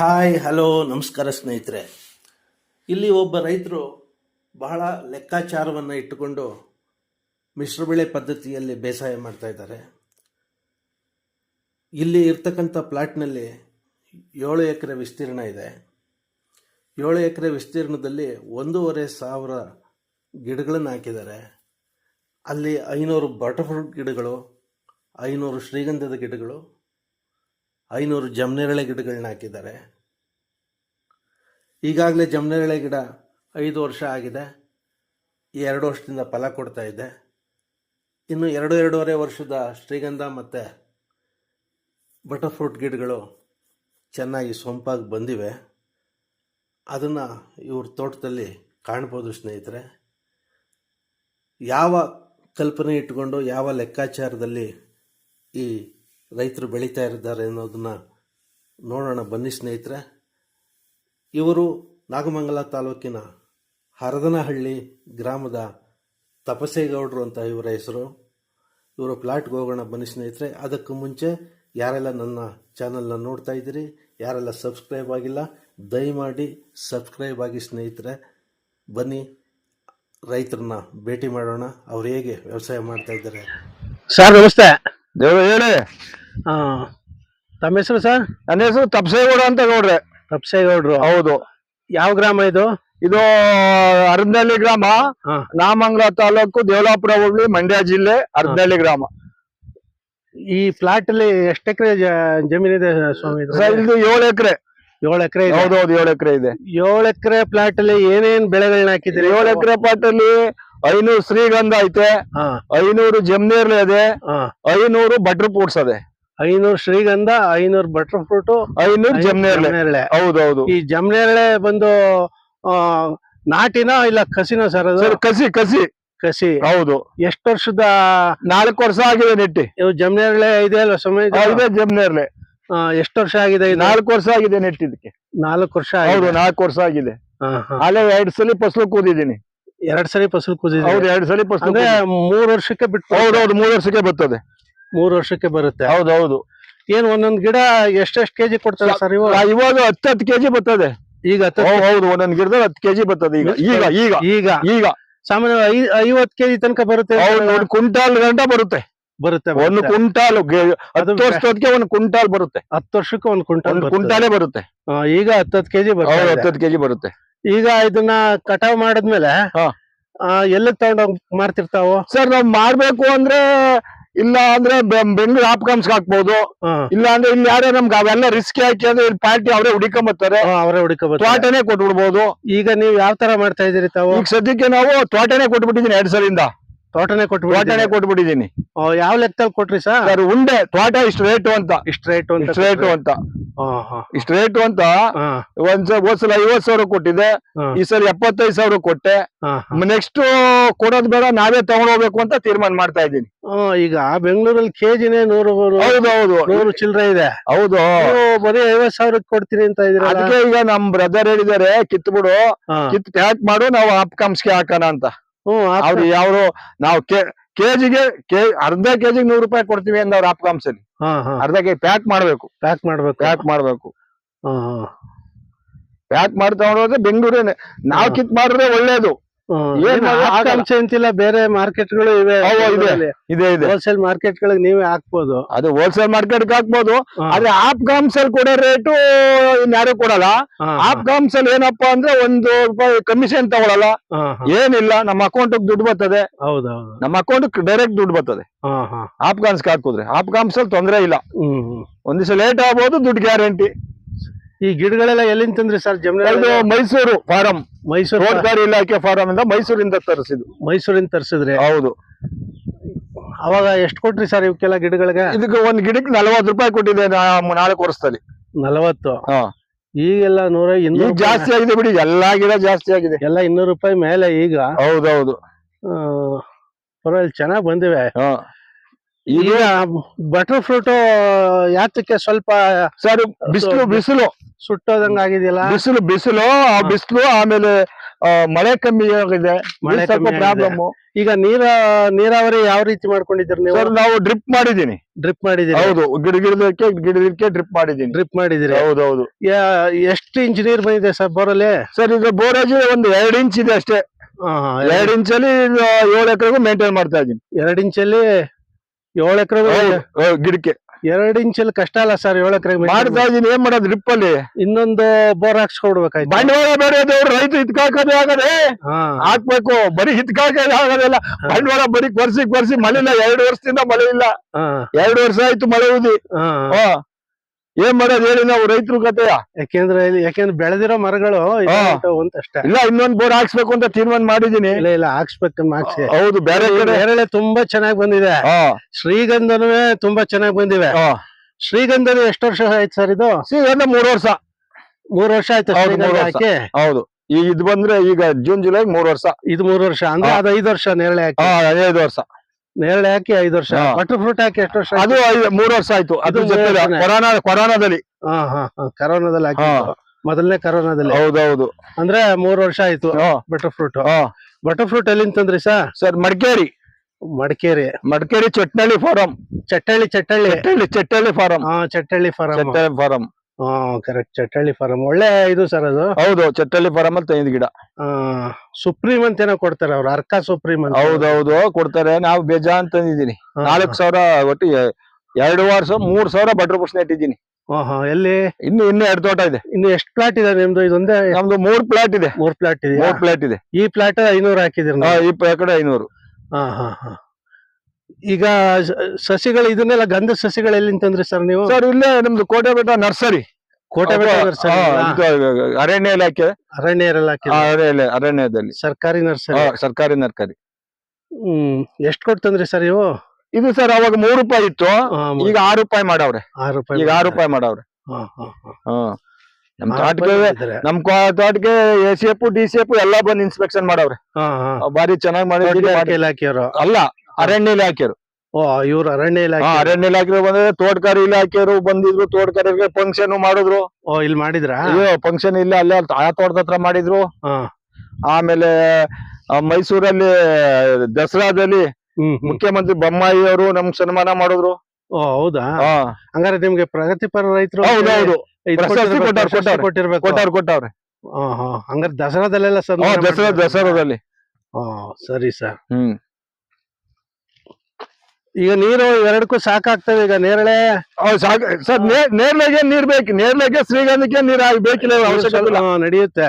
Hi, hello, ನಮಸ್ಕಾರ ಸ್ನೇಹಿತರೆ. ಇಲ್ಲಿ ಒಬ್ಬ ರೈತರು ಬಹಳ ಲೆಕ್ಕಾಚಾರವನ್ನು ಇಟ್ಟುಕೊಂಡು ಮಿಶ್ರ ಬೆಳೆ ಪದ್ಧತಿಯಲ್ಲಿ ಬೇಸಾಯ ಮಾಡ್ತಾ ಇದ್ದಾರೆ. ಇಲ್ಲಿ ಇರ್ತಕ್ಕಂಥ ಪ್ಲಾಟ್ನಲ್ಲಿ ಏಳು ಎಕರೆ ವಿಸ್ತೀರ್ಣ ಇದೆ. ಏಳು ಎಕರೆ ವಿಸ್ತೀರ್ಣದಲ್ಲಿ ಒಂದೂವರೆ ಸಾವಿರ ಗಿಡಗಳನ್ನು ಹಾಕಿದ್ದಾರೆ. ಅಲ್ಲಿ ಐನೂರು ಬಟರ್ಫ್ರೂಟ್ ಗಿಡಗಳು, ಐನೂರು ಶ್ರೀಗಂಧದ ಗಿಡಗಳು ಐನೂರು ಜಮ್ನೇರಳೆ ಗಿಡಗಳನ್ನ ಹಾಕಿದ್ದಾರೆ. ಈಗಾಗಲೇ ಜಮ್ನೇರಳೆ ಗಿಡ ಐದು ವರ್ಷ ಆಗಿದೆ. ಎರಡು ವರ್ಷದಿಂದ ಫಲ ಕೊಡ್ತಾ ಇದೆ. ಇನ್ನು ಎರಡು ಎರಡೂವರೆ ವರ್ಷದ ಶ್ರೀಗಂಧ ಮತ್ತು ಬಟರ್ಫ್ರೂಟ್ ಗಿಡಗಳು ಚೆನ್ನಾಗಿ ಸೊಂಪಾಗಿ ಬಂದಿವೆ. ಅದನ್ನು ಇವ್ರ ತೋಟದಲ್ಲಿ ಕಾಣ್ಬೋದು ಸ್ನೇಹಿತರೆ. ಯಾವ ಕಲ್ಪನೆ ಇಟ್ಟುಕೊಂಡು ಯಾವ ಲೆಕ್ಕಾಚಾರದಲ್ಲಿ ಈ ರೈತರು ಬೆಳೀತಾ ಇದ್ದಾರೆ ಅನ್ನೋದನ್ನು ನೋಡೋಣ. ಬನ್ನಿ ಸ್ನೇಹಿತರೆ ಇವರು ನಾಗಮಂಗಲ ತಾಲೂಕಿನ ಹರದನಹಳ್ಳಿ ಗ್ರಾಮದ ತಪಸೇಗೌಡರು ಅಂತ ಇವರ ಹೆಸರು. ಇವರು ಪ್ಲಾಟ್ಗೆ ಹೋಗೋಣ ಬನ್ನಿ ಸ್ನೇಹಿತರೆ. ಅದಕ್ಕೂ ಮುಂಚೆ ಯಾರೆಲ್ಲ ನನ್ನ ಚಾನಲ್ನ ನೋಡ್ತಾ ಇದ್ದೀರಿ ಯಾರೆಲ್ಲ ಸಬ್ಸ್ಕ್ರೈಬ್ ಆಗಿಲ್ಲ ದಯಮಾಡಿ ಸಬ್ಸ್ಕ್ರೈಬ್ ಆಗಿ ಸ್ನೇಹಿತರೆ. ಬನ್ನಿ ರೈತರನ್ನ ಭೇಟಿ ಮಾಡೋಣ. ಅವ್ರು ಹೇಗೆ ವ್ಯವಸಾಯ ಮಾಡ್ತಾ ಇದ್ದಾರೆ? ಸರ್ ನಮಸ್ತೆ. ಹೇಳಿ. ತಮ್ಮ ಹೆಸರು ಸರ್? ನನ್ನ ಹೆಸರು ತಪ್ಸೇಗೌಡ ಅಂತ ಗೌಡ್ರೆ. ತಪ್ಸೇಗೌಡ್ರು. ಹೌದು. ಯಾವ ಗ್ರಾಮ ಇದು? ಇದು ಅರ್ಧನಹಳ್ಳಿ ಗ್ರಾಮ. ನಾಮಂಗ್ಲ ನಾಮಂಗಲ ತಾಲೂಕು ದೇವಲಾಪುರ ಹೋಗ್ಲಿ ಮಂಡ್ಯ ಜಿಲ್ಲೆ ಅರ್ಧನಹಳ್ಳಿ ಗ್ರಾಮ. ಈ ಪ್ಲಾಟ್ ಅಲ್ಲಿ ಎಷ್ಟು ಎಕರೆ ಜಮೀನಿದೆ ಸ್ವಾಮಿ? ಸರ್, ಇದು ಏಳು ಎಕರೆ. ಏಳು ಎಕರೆ ಇದೆ? ಹೌದೌದು ಏಳು ಎಕರೆ ಇದೆ. ಏಳು ಎಕರೆ ಪ್ಲಾಟ್ ಅಲ್ಲಿ ಏನೇನ್ ಬೆಳೆಗಳನ್ನ ಹಾಕಿದ್ರಿ ಏಳು ಎಕರೆ ಪಾಟಲ್ಲಿ ಐನೂರು ಶ್ರೀಗಂಧ ಐತೆ. ಹಾ. ಐನೂರು ಜಮ್ನೇರ್ಲೆ ಇದೆ. ಹಾ. ಐನೂರು ಬಟ್ರ್ ಪೂಡ್ಸ್ ಅದೆ. ಐನೂರು ಶ್ರೀಗಂಧ ಐನೂರು ಬಟರ್ ಫ್ರೂಟ್ ಐನೂರು ಜಮ್ನೇರಳೆ. ಜಮನೇರಳೆ. ಹೌದೌದು. ಈ ಜಮ್ನೇರಳೆ ಬಂದು ನಾಟಿನ ಇಲ್ಲ ಕಸಿನ ಸರ್ ಅದು? ಕಸಿ ಕಸಿ. ಕಸಿ. ಹೌದು. ಎಷ್ಟು ವರ್ಷದ ನಾಲ್ಕು ವರ್ಷ ಆಗಿದೆ ನೆಟ್ಟಿ. ಇವು ಜಮ್ನೇರಳೆ ಇದೆ ಅಲ್ವಾ ಸಮಯ ಜಮ್ನೇರಳೆ. ಇದೆ ಜಮ್ನೇರ್ಲೆ ಎಷ್ಟು ವರ್ಷ ಆಗಿದೆ ನಾಲ್ಕು ವರ್ಷ ಆಗಿದೆ ನೆಟ್ಟಿದ್ದಕ್ಕೆ ನಾಲ್ಕು ವರ್ಷ ಹೌದು ಆಗಿದೆ ನಾಲ್ಕು ವರ್ಷ ಆಗಿದೆ. ಅಲ್ಲೇ ಎರಡ್ ಸಲ ಫಸಲು ಕೂದಿದ್ದೀನಿ. ಎರಡ್ ಸಲ ಫಸಲು ಕೂದಿದ್ದೀನಿ ಹೌದು ಎರಡ್ ಸಲ ಫಸಲು ಮೂರ್ ವರ್ಷಕ್ಕೆ ಬಿಟ್ಟು ಹೌದೌದು ಮೂರ್ ವರ್ಷಕ್ಕೆ ಬರ್ತದೆ. ಮೂರ್ ವರ್ಷಕ್ಕೆ ಬರುತ್ತೆ. ಹೌದೌದು. ಏನ್ ಒಂದೊಂದ್ ಗಿಡ ಎಷ್ಟೆಷ್ಟು ಕೆಜಿ ಕೊಡ್ತಾರೆ ಸರ್ ಇವಾಗ? ಇವಾಗ ಹತ್ತು ಹತ್ತು ಕೆಜಿ ಬರ್ತದೆ. ಈಗ ಹತ್ತು- ಹೌದು ಒಂದೊಂದ್ ಗಿಡದಲ್ಲಿ ಹತ್ತು ಕೆಜಿ ಬರ್ತದೆ ಈಗ ಈಗ ಈಗ ಈಗ. ಈಗ. ಸಾಮಾನ್ಯ ಐ- ಐವತ್ ಕೆಜಿ ತನಕ ಬರುತ್ತೆ ಹೌದು ಒಂದು ಕ್ವಿಂಟಾಲ್ ಗಂಟ ಬರುತ್ತೆ. ಬರುತ್ತೆ ಒಂದು ಕುಂಟಾಲ್ ಕ್ವಿಂಟಾಲ್ ಅದು ಹತ್ತು ವರ್ಷಕ್ಕೆ ಒಂದು ಕುಂಟಾಲ್ ಬರುತ್ತೆ. ಹತ್ತು ವರ್ಷಕ್ಕೆ ಒಂದ್ ಕ್ವಿಂಟಲ್ ಒಂದು ಬರುತ್ತೆ. ಕ್ವಿಂಟಾಲೇ ಬರುತ್ತೆ. ಆ, ಈಗ ಹತ್ತತ್ತು ಕೆಜಿ ಹೌದು ಬರುತ್ತೆ ಹತ್ತು ಹತ್ತು ಕೆಜಿ ಬರುತ್ತೆ. ಈಗ ಇದನ್ನ ಕಟಾವ್ ಮಾಡಿದ್ಮೇಲೆ ಹಾ. ಎಲ್ಲ ತಗೊಂಡೋಗ್ ಮಾಡ್ತಿರ್ತಾವ ಸರ್ ನಾವ್ ಮಾಡ್ಬೇಕು ಅಂದ್ರೆ ಇಲ್ಲ ಅಂದ್ರೆ ಬೆಂಗಳೂರು ಆಪ್ಕಾಮ್ಸ್ ಹಾಕ್ಬಹುದು. ಇಲ್ಲ ಅಂದ್ರೆ ಇಲ್ಲಿ ಯಾರೇ ನಮ್ಗೆ ಅವೆಲ್ಲ ರಿಸ್ಕ್ ಹಾಕಿ ಅಂದ್ರೆ ಇಲ್ಲಿ ಪಾರ್ಟಿ ಅವರೇ ಹುಡಿಕೊಂಬತ್ತಾರೆ ಅವರೇ ಹುಡುಕಬಹುದು ತೋಟನೇ ಕೊಟ್ಬಿಡ್ಬೋದು. ಈಗ ನೀವ್ ಯಾವ ತರ ಮಾಡ್ತಾ ಇದೀರಿ ತಾವು? ಈಗ ಸದ್ಯಕ್ಕೆ ನಾವು ತೋಟನೇ ಕೊಟ್ಬಿಟ್ಟಿದೀನಿ ಎರಡ್ ಸಲಿಂದ. ತೋಟನೇ ತೋಟನೇ ತೋಟನೆ ಕೊಟ್ಬಿಟ್ಟಿದೀನಿ ಯಾವ ಲೆಕ್ಕದಲ್ಲಿ ಕೊಟ್ರಿ ಸರ್? ಉಂಡೆ ತೋಟ ಇಷ್ಟು ರೇಟು ಅಂತ. ಇಷ್ಟ ರೇಟ್ ಅಂತ ಇಷ್ಟು ರೇಟು ಅಂತ. ಇಷ್ಟು ರೇಟು ಅಂತ ಒಂದ್ಸ ಒಂದ್ ಸ- ಹೋದ್ ಸಲ ಐವತ್ ಸಾವಿರ ಕೊಟ್ಟಿದೆ ಈ ಸಲ ಎಪ್ಪತ್ತೈದು ಸಾವಿರ ಕೊಟ್ಟೆ. ನೆಕ್ಸ್ಟ್ ಕೊಡೋದ್ ಬೇಡ ನಾವೇ ತಗೊಂಡ್ ಹೋಗ್ಬೇಕು ಅಂತ ತೀರ್ಮಾನ ಮಾಡ್ತಾ ಇದ್ದೀನಿ. ಈಗ ಬೆಂಗಳೂರಲ್ಲಿ ಕೆಜಿನೇ ನೂರು ಹೌದು ಹೌದು. ನೂರು ಚಿಲ್ಲರೆ ಇದೆ. ಹೌದು. ಬರೀ ಐವತ್ ಸಾವಿರಕ್ಕೆ ಕೊಡ್ತೀನಿ ಅಂತ ಇದ್ರೆ ಅದಕ್ಕೆ ಈಗ ನಮ್ ಬ್ರದರ್ ಹೇಳಿದಾರೆ ಕಿತ್ಬಿಡು ಬಿಡು ಕಿತ್ ಪ್ಯಾಕ್ ಮಾಡು ನಾವು ಅಪ್ಕಾಮ್ಸ್ಗೆ ಹಾಕೋಣ ಅಂತ. ಅವ್ರು ಯಾವ್ರು ನಾವು ಕೆಜಿಗೆ ಕೆ ಅರ್ಧ ಕೆಜಿಗೆ ನೂರು ರೂಪಾಯಿ ಕೊಡ್ತೀವಿ ಅಂದ್ರೆ ಅಪ್ಕಾಮ್ಸ್ ಆಪ್ಕಾಂಸಲ್ಲಿ ಹಾ, ಹಾ. ಅರ್ಧ ಕೆಜಿ ಪ್ಯಾಕ್ ಮಾಡ್ಬೇಕು ಪ್ಯಾಕ್ ಮಾಡ್ಬೇಕು ಪ್ಯಾಕ್ ಮಾಡ್ಬೇಕು. ಪ್ಯಾಕ್ ಮಾಡಿ ತಗೊಂಡ್ರೆ ಬೆಂಗಳೂರೇನೆ ನಾವ್. ಕಿತ್ ಮಾಡಿದ್ರೆ ಒಳ್ಳೇದು ಆಕಾಂಕ್ಷೆ ಅಂತಿಲ್ಲ ಬೇರೆ ಮಾರ್ಕೆಟ್ಗಳು ಇವೆ ಇದೆ. ಇದೆ ಹೋಲ್ಸೇಲ್ ಮಾರ್ಕೆಟ್ ಗಳಿಗೆ ನೀವೇ ಹಾಕ್ಬೋದು. ಅದು ಹೋಲ್ಸೇಲ್ ಮಾರ್ಕೆಟ್ ಹಾಕ್ಬೋದು. ಆದ್ರೆ ಆಪ್ಕಾಮ್ಸ್ ಅಲ್ಲಿ ಕೊಡೋ ರೇಟು ಇನ್ಯಾರು ಕೊಡಲ್ಲ. ಹಾ, ಅಲ್ಲಿ ಏನಪ್ಪಾ ಅಂದ್ರೆ ಒಂದು ರೂಪಾಯಿ ಕಮಿಷನ್ ತಗೊಳಲ್ಲ. ಏನಿಲ್ಲ ನಮ್ಮ ಅಕೌಂಟ್ ದುಡ್ಡು ಬರ್ತದೆ. ಹೌದು ಹೌದು. ನಮ್ಮ ಅಕೌಂಟ್ ಡೈರೆಕ್ಟ್ ದುಡ್ಡು ಬರ್ತದೆ. ಹಾ ಆಪ್ಕಾಮ್ಸ್ ಹಾಕಿದ್ರೆ ಆಪ್ಕಾಮ್ಸ್ ಅಲ್ಲಿ ತೊಂದರೆ ಇಲ್ಲ. ಹ್ಮ್ ಹ್ಮ್. ಒಂದ್ ದಿವಸ ಲೇಟ್ ಆಗ್ಬೋದು ದುಡ್ಡು ಗ್ಯಾರಂಟಿ ಈ ಗಿಡಗಳೆಲ್ಲ ಎಲ್ಲಿಂದ ತಂದ್ರಿ ಸರ್? ಜಮೀನು ಮೈಸೂರು ಫಾರಂ ಮೈಸೂರು ತೋಟಗಾರಿ ಇಲಾಖೆ ಫಾರಂ ಇಂದ ಮೈಸೂರಿಂದ ತರಿಸಿದ್ದು. ಮೈಸೂರಿಂದ ತರಿಸಿದ್ರೆ? ಹೌದು. ಅವಾಗ ಎಷ್ಟು ಕೊಟ್ರಿ ಸರ್ ಇವಕ್ಕೆಲ್ಲ ಗಿಡಗಳಿಗೆ? ಇದಕ್ಕೆ ಒಂದ್ ಗಿಡಕ್ಕೆ ನಲವತ್ತು ರೂಪಾಯಿ ಕೊಟ್ಟಿದೆ ನಾಲ್ಕು ವರ್ಷದಲ್ಲಿ. ನಲವತ್ತು? ಹಾ. ಈಗೆಲ್ಲ ನೂರ ಇನ್ನೂರು ಜಾಸ್ತಿ ಆಗಿದೆ ಬಿಡಿ ಎಲ್ಲಾ ಗಿಡ ಜಾಸ್ತಿ ಆಗಿದೆ. ಎಲ್ಲ ಇನ್ನೂರು ರೂಪಾಯಿ ಮೇಲೆ ಈಗ. ಹೌದೌದು. ಪರವಾಗಿಲ್ಲ ಚೆನ್ನಾಗ್ ಬಂದಿವೆ. ಹಾ. ಈಗ ಬಟರ್ ಫ್ರೂಟ್ ಯಾತಕ್ಕೆ ಸ್ವಲ್ಪ ಸರ್ ಬಿಸಿಲು ಬಿಸಿಲು. ಸುಟ್ಟೋದಂಗ ಆಗಿದೆಯಲ್ಲ? ಬಿಸಿಲು ಬಿಸಿಲು ಆ ಬಿಸಿಲು ಆಮೇಲೆ ಮಳೆ ಕಮ್ಮಿ ಆಗಿದೆ. ಮಳೆ ಸ್ವಲ್ಪ ಪ್ರಾಬ್ಲಮ್ ಈಗ ನೀರ ನೀರಾವರಿ ಯಾವ ರೀತಿ ಮಾಡ್ಕೊಂಡಿದ್ದೀರಿ ನೀವು? ಸರ್ ನಾವು ಡ್ರಿಪ್ ಮಾಡಿದೀನಿ ಡ್ರಿಪ್ ಮಾಡಿದೀನಿ ಹೌದು ಗಿಡ ಗಿಡದಕ್ಕೆ ಗಿಡ ಗಿಡಕ್ಕೆ ಡ್ರಿಪ್ ಮಾಡಿದೀನಿ ಡ್ರಿಪ್ ಮಾಡಿದೀರಿ ಹೌದು ಹೌದು ಎಷ್ಟು ಇಂಚ್ ನೀರ್ ಬಂದಿದೆ ಸರ್ ಬೋರಲ್ಲಿ ಸರ್ ಇದು ಬೋರೇಜ್ ಒಂದು ಎರಡ್ ಇಂಚ್ ಇದೆ ಅಷ್ಟೇ. ಎರಡ್ ಇಂಚಲ್ಲಿ ಏಳು ಎಕರೆಗೂ ಮೇಂಟೈನ್ ಮಾಡ್ತಾ ಇದ್ದೀನಿ. ಎರಡ್ ಇಂಚಲ್ಲಿ ಏಳು ಎಕರೆ ಗಿಡಕ್ಕೆ. ಎರಡ್ ಇಂಚಲ್ಲಿ ಕಷ್ಟ ಅಲ್ಲ ಸರ್ ಏಳು ಎಕರೆ ಮಾಡ್ತಾ ಇದೀನಿ ಏನ್ ಮಾಡೋದು ಡ್ರಿಪ್ ಅಲ್ಲಿ ಇನ್ನೊಂದು ಬೋರ್ ಹಾಕ್ಸ್ಕೊಡ್ಬೇಕಾಯ್ತು. ಬಂಡವಾಳ ಬೇರೆ ದೇವ್ರು ರೈತ ಹಿತ್ಕಾಕದೇ ಆಗದೆ? ಹಾ. ಹಾಕ್ಬೇಕು ಬರೀ ಹಿತ್ಕಾಕದೇ ಆಗೋದಿಲ್ಲ ಬಂಡವಾಳ ಬರೀ ಕೊರ್ಸಿ ಕೊರ್ಸಿ ಮಳೆ ಇಲ್ಲ ಎರಡು ವರ್ಷದಿಂದ ಮಳೆ ಇಲ್ಲ. ಎರಡು ವರ್ಷ ಆಯ್ತು ಮಳೆ ಉದಿ. ಏನ್ ಮಾಡೋದು ಹೇಳಿ ನಾವು ರೈತರು ಕತೆಯ? ಯಾಕೆಂದ್ರೆ ಇಲ್ಲಿ- ಯಾಕೆಂದ್ರೆ ಬೆಳೆದಿರೋ ಮರಗಳು. ಅಂತ ಅಷ್ಟೇ. ಇಲ್ಲ ಇನ್ನೊಂದ್ ಬೋರ್ ಹಾಕ್ಸ್ಬೇಕು ಅಂತ ತೀರ್ಮಾನ ಮಾಡಿದೀನಿ. ಇಲ್ಲ ಇಲ್ಲ ಹಾಕ್ಸ್ಬೇಕು ಹಾಕ್ಸಿ. ಹೌದು ಬೇರೆ ಕಡೆ. ನೇರಳೆ ತುಂಬಾ ಚೆನ್ನಾಗಿ ಬಂದಿದೆ. ಹಾ. ಶ್ರೀಗಂಧನೂ ತುಂಬಾ ಚೆನ್ನಾಗಿ ಬಂದಿವೆ. ಹಾ. ಶ್ರೀಗಂಧನು ಎಷ್ಟು ವರ್ಷ ಆಯ್ತು ಸರ್ ಇದು? ಎಲ್ಲ ಮೂರ್ ವರ್ಷ. ಮೂರ್ ವರ್ಷ ಆಯ್ತು ಹೌದು, ಶ್ರೀಗಂಧ ಮೂರು ವರ್ಷ. ಹಾಕಿ? ಹೌದು. ಈಗ ಇದು ಬಂದ್ರೆ ಈಗ ಜೂನ್ ಜುಲೈ ಮೂರ್ ವರ್ಷ. ಇದು ಮೂರ್ ವರ್ಷ. ಅಂದ್ರೆ ಹಾ. ಅದು ಐದು ವರ್ಷ ನೇರಳೆ ಹಾಕಿ. ಹಾ ಐದು ವರ್ಷ. ನೇರಳೆ ಹಾಕಿ ಐದು ವರ್ಷ ಬಟರ್ ಫ್ರೂಟ್ ಹಾಕಿ ಎಷ್ಟು ವರ್ಷ ಅದು ಮೂರು ವರ್ಷ ಆಯ್ತು. ಅದು. ಕೊರೋನಾ ಕೊರೋನಾದಲ್ಲಿ. ಹಾ ಹಾ ಕರೋನಾದಲ್ಲಿ ಹಾಕಿ. ಮೊದಲನೇ ಕರೋನಾದಲ್ಲಿ. ಹೌದೌದು. ಅಂದ್ರೆ ಮೂರು ವರ್ಷ ಆಯ್ತು ಬಟರ್ ಫ್ರೂಟ್ ಬಟರ್ ಫ್ರೂಟ್ ಎಲ್ಲಿ ತಂದ್ರಿ sir sir Madikeri. Madikeri. Madikeri Chettalli farm. Chettalli Chettalli Chettalli Chettalli farm. ಹಾ ಚಟ್ಟಳ್ಳಿ ಫಾರಂ. ಚಟ್ಟಳ್ಳಿ ಫಾರಂ. ಹಾ ಕರೆಕ್ಟ್ ಚಟ್ಟಳ್ಳಿ ಫಾರಂ ಒಳ್ಳೆ ಇದು ಸರ್ ಅದು. ಹೌದು ಚಟ್ಟಳ್ಳಿ ಫಾರಂ ಅಲ್ಲಿ ತೆಂಗಿನ ಗಿಡ. ಸುಪ್ರೀಂ ಅಂತ ಏನೋ ಕೊಡ್ತಾರೆ ಅವ್ರು ಅರ್ಕ ಸುಪ್ರೀಂ ಅಂತ ಹೌದೌದು ಕೊಡ್ತಾರೆ. ನಾವು ಬೇಜಾ ತಂದಿದ್ದೀನಿ. ಹಾ, ನಾಲ್ಕು ಸಾವಿರ ಒಟ್ಟು ಎರಡು ವರ್ಷ ಮೂರ್ ಸಾವಿರ ಬಟರ್ ಬುಡ್ಸ್ ನೆಟ್ಟಿದ್ದೀನಿ ಎಲ್ಲಿ? ಇನ್ನು ಇನ್ನು ಎರಡು ತೋಟ ಇದೆ. ಇನ್ನು ಎಷ್ಟು ಪ್ಲಾಟ್ ಇದೆ ನಿಮ್ದು? ಇದೊಂದೇ ನಮ್ದು ಮೂರ್ ಪ್ಲಾಟ್ ಇದೆ. ಮೂರ್ ಪ್ಲಾಟ್ ಇದೆ ಮೂರ್ ಪ್ಲಾಟ್ ಇದೆ. ಈ ಪ್ಲಾಟ್ ಐನೂರು ಹಾಕಿದಿರ ಈ ಕಡೆ ಐನೂರು. ಹಾ ಹಾ ಹಾ. ಈಗ ಸಸಿಗಳು ಇದನ್ನೆಲ್ಲ ಗಂಧ ಸಸಿಗಳು ಎಲ್ಲಿ ತಂದ್ರಿ ಸರ್ ನೀವು? ಸರ್ ಇಲ್ಲೇ ನಮ್ದು ಕೋಟೆ ಬೆಟ್ಟ ನರ್ಸರಿ. ಕೋಟೆ ಬೆಟ್ಟ ನರ್ಸರಿ ಅರಣ್ಯ ಇಲಾಖೆ. ಅರಣ್ಯ ಇಲಾಖೆ. ಅರಣ್ಯ ಅರಣ್ಯದಲ್ಲಿ. ಸರ್ಕಾರಿ ನರ್ಸರಿ. ಸರ್ಕಾರಿ ನರ್ಸರಿ ಹ್ಮ್ ಎಷ್ಟ್ ಕೊಡ್ತಂದ್ರಿ ಸರ್ ಇವು? ಇದು ಸರ್ ಅವಾಗ ಮೂರು ರೂಪಾಯಿ ಇತ್ತು. ಈಗ ಆರು ರೂಪಾಯಿ ಮಾಡವ್ರೆ. ಆರು ರೂಪಾಯಿ ಈಗ ಆರು ರೂಪಾಯಿ ಮಾಡವ್ರೆ. ನಮ್ ತೋಟಕ್ಕೆ. ನಮ್ ತೋಟಕ್ಕೆ A C F D C F ಎಲ್ಲ ಬಂದು ಇನ್ಸ್ಪೆಕ್ಷನ್ ಮಾಡವ್ರೆ. ಬಾರಿ ಚೆನ್ನಾಗಿ ಮಾಡಿ ತೋಟಗಾರಿಕೆ ಇಲಾಖೆಯವರು. ಅಲ್ಲ ಅರಣ್ಯ ಇಲಾಖೆಯವರು. ಓ ಇವ್ರು ಅರಣ್ಯ ಇಲಾಖೆ ಅರಣ್ಯ ಇಲಾಖೆ ಬಂದ್ರೆ ತೋಟಗಾರಿ ಇಲಾಖೆಯವರು ಬಂದಿದ್ರು. ತೋಟಕಾರಿಗೆ ಫಂಕ್ಷನ್ ಮಾಡಿದ್ರು. ಓ ಇಲ್ಲಿ ಮಾಡಿದ್ರ? ಫಂಕ್ಷನ್ ಇಲ್ಲ. ಅಲ್ಲೇ ಆ ತೋಟದ ಹತ್ರ ಮಾಡಿದ್ರು. ಹಾ. ಆಮೇಲೆ ಮೈಸೂರಲ್ಲಿ ದಸರಾದಲ್ಲಿ. ಮುಖ್ಯಮಂತ್ರಿ ಬೊಮ್ಮಾಯಿ ಅವರು ನಮ್ಗೆ ಸನ್ಮಾನ ಮಾಡಿದ್ರು. ಓ ಹೌದಾ. ಹಂಗಾರೆ ನಿಮ್ಗೆ ಪ್ರಗತಿಪರ ರೈತರು ಕೊಟ್ಟಾರ. ಕೊಟ್ಟವ್ರೆ ಹಾ, ಹಾ. ಹಂಗಾರೆ ದಸರಾದಲ್ಲೆಲ್ಲ ದಸರಾ ದಸರಾದಲ್ಲಿ. ಸರಿ ಸರ್. ಹ್ಮ್. ಈಗ ನೀರು ಎರಡಕ್ಕೂ ಸಾಕಾಗ್ತವೆ ಈಗ ನೇರಳೆ. ಹೌದು ಸಾಕು ಸರ್ ನೇರ್ಲೆಗೆ ನೀರ್ ಬೇಕು ನೇರ್ಲೆಗೆ ಶ್ರೀಗಂಧಕ್ಕೆ ನೀರ್ ಬೇಕಿಲ್ಲ ಅವಶ್ಯಕತೆ ನಡೆಯುತ್ತೆ.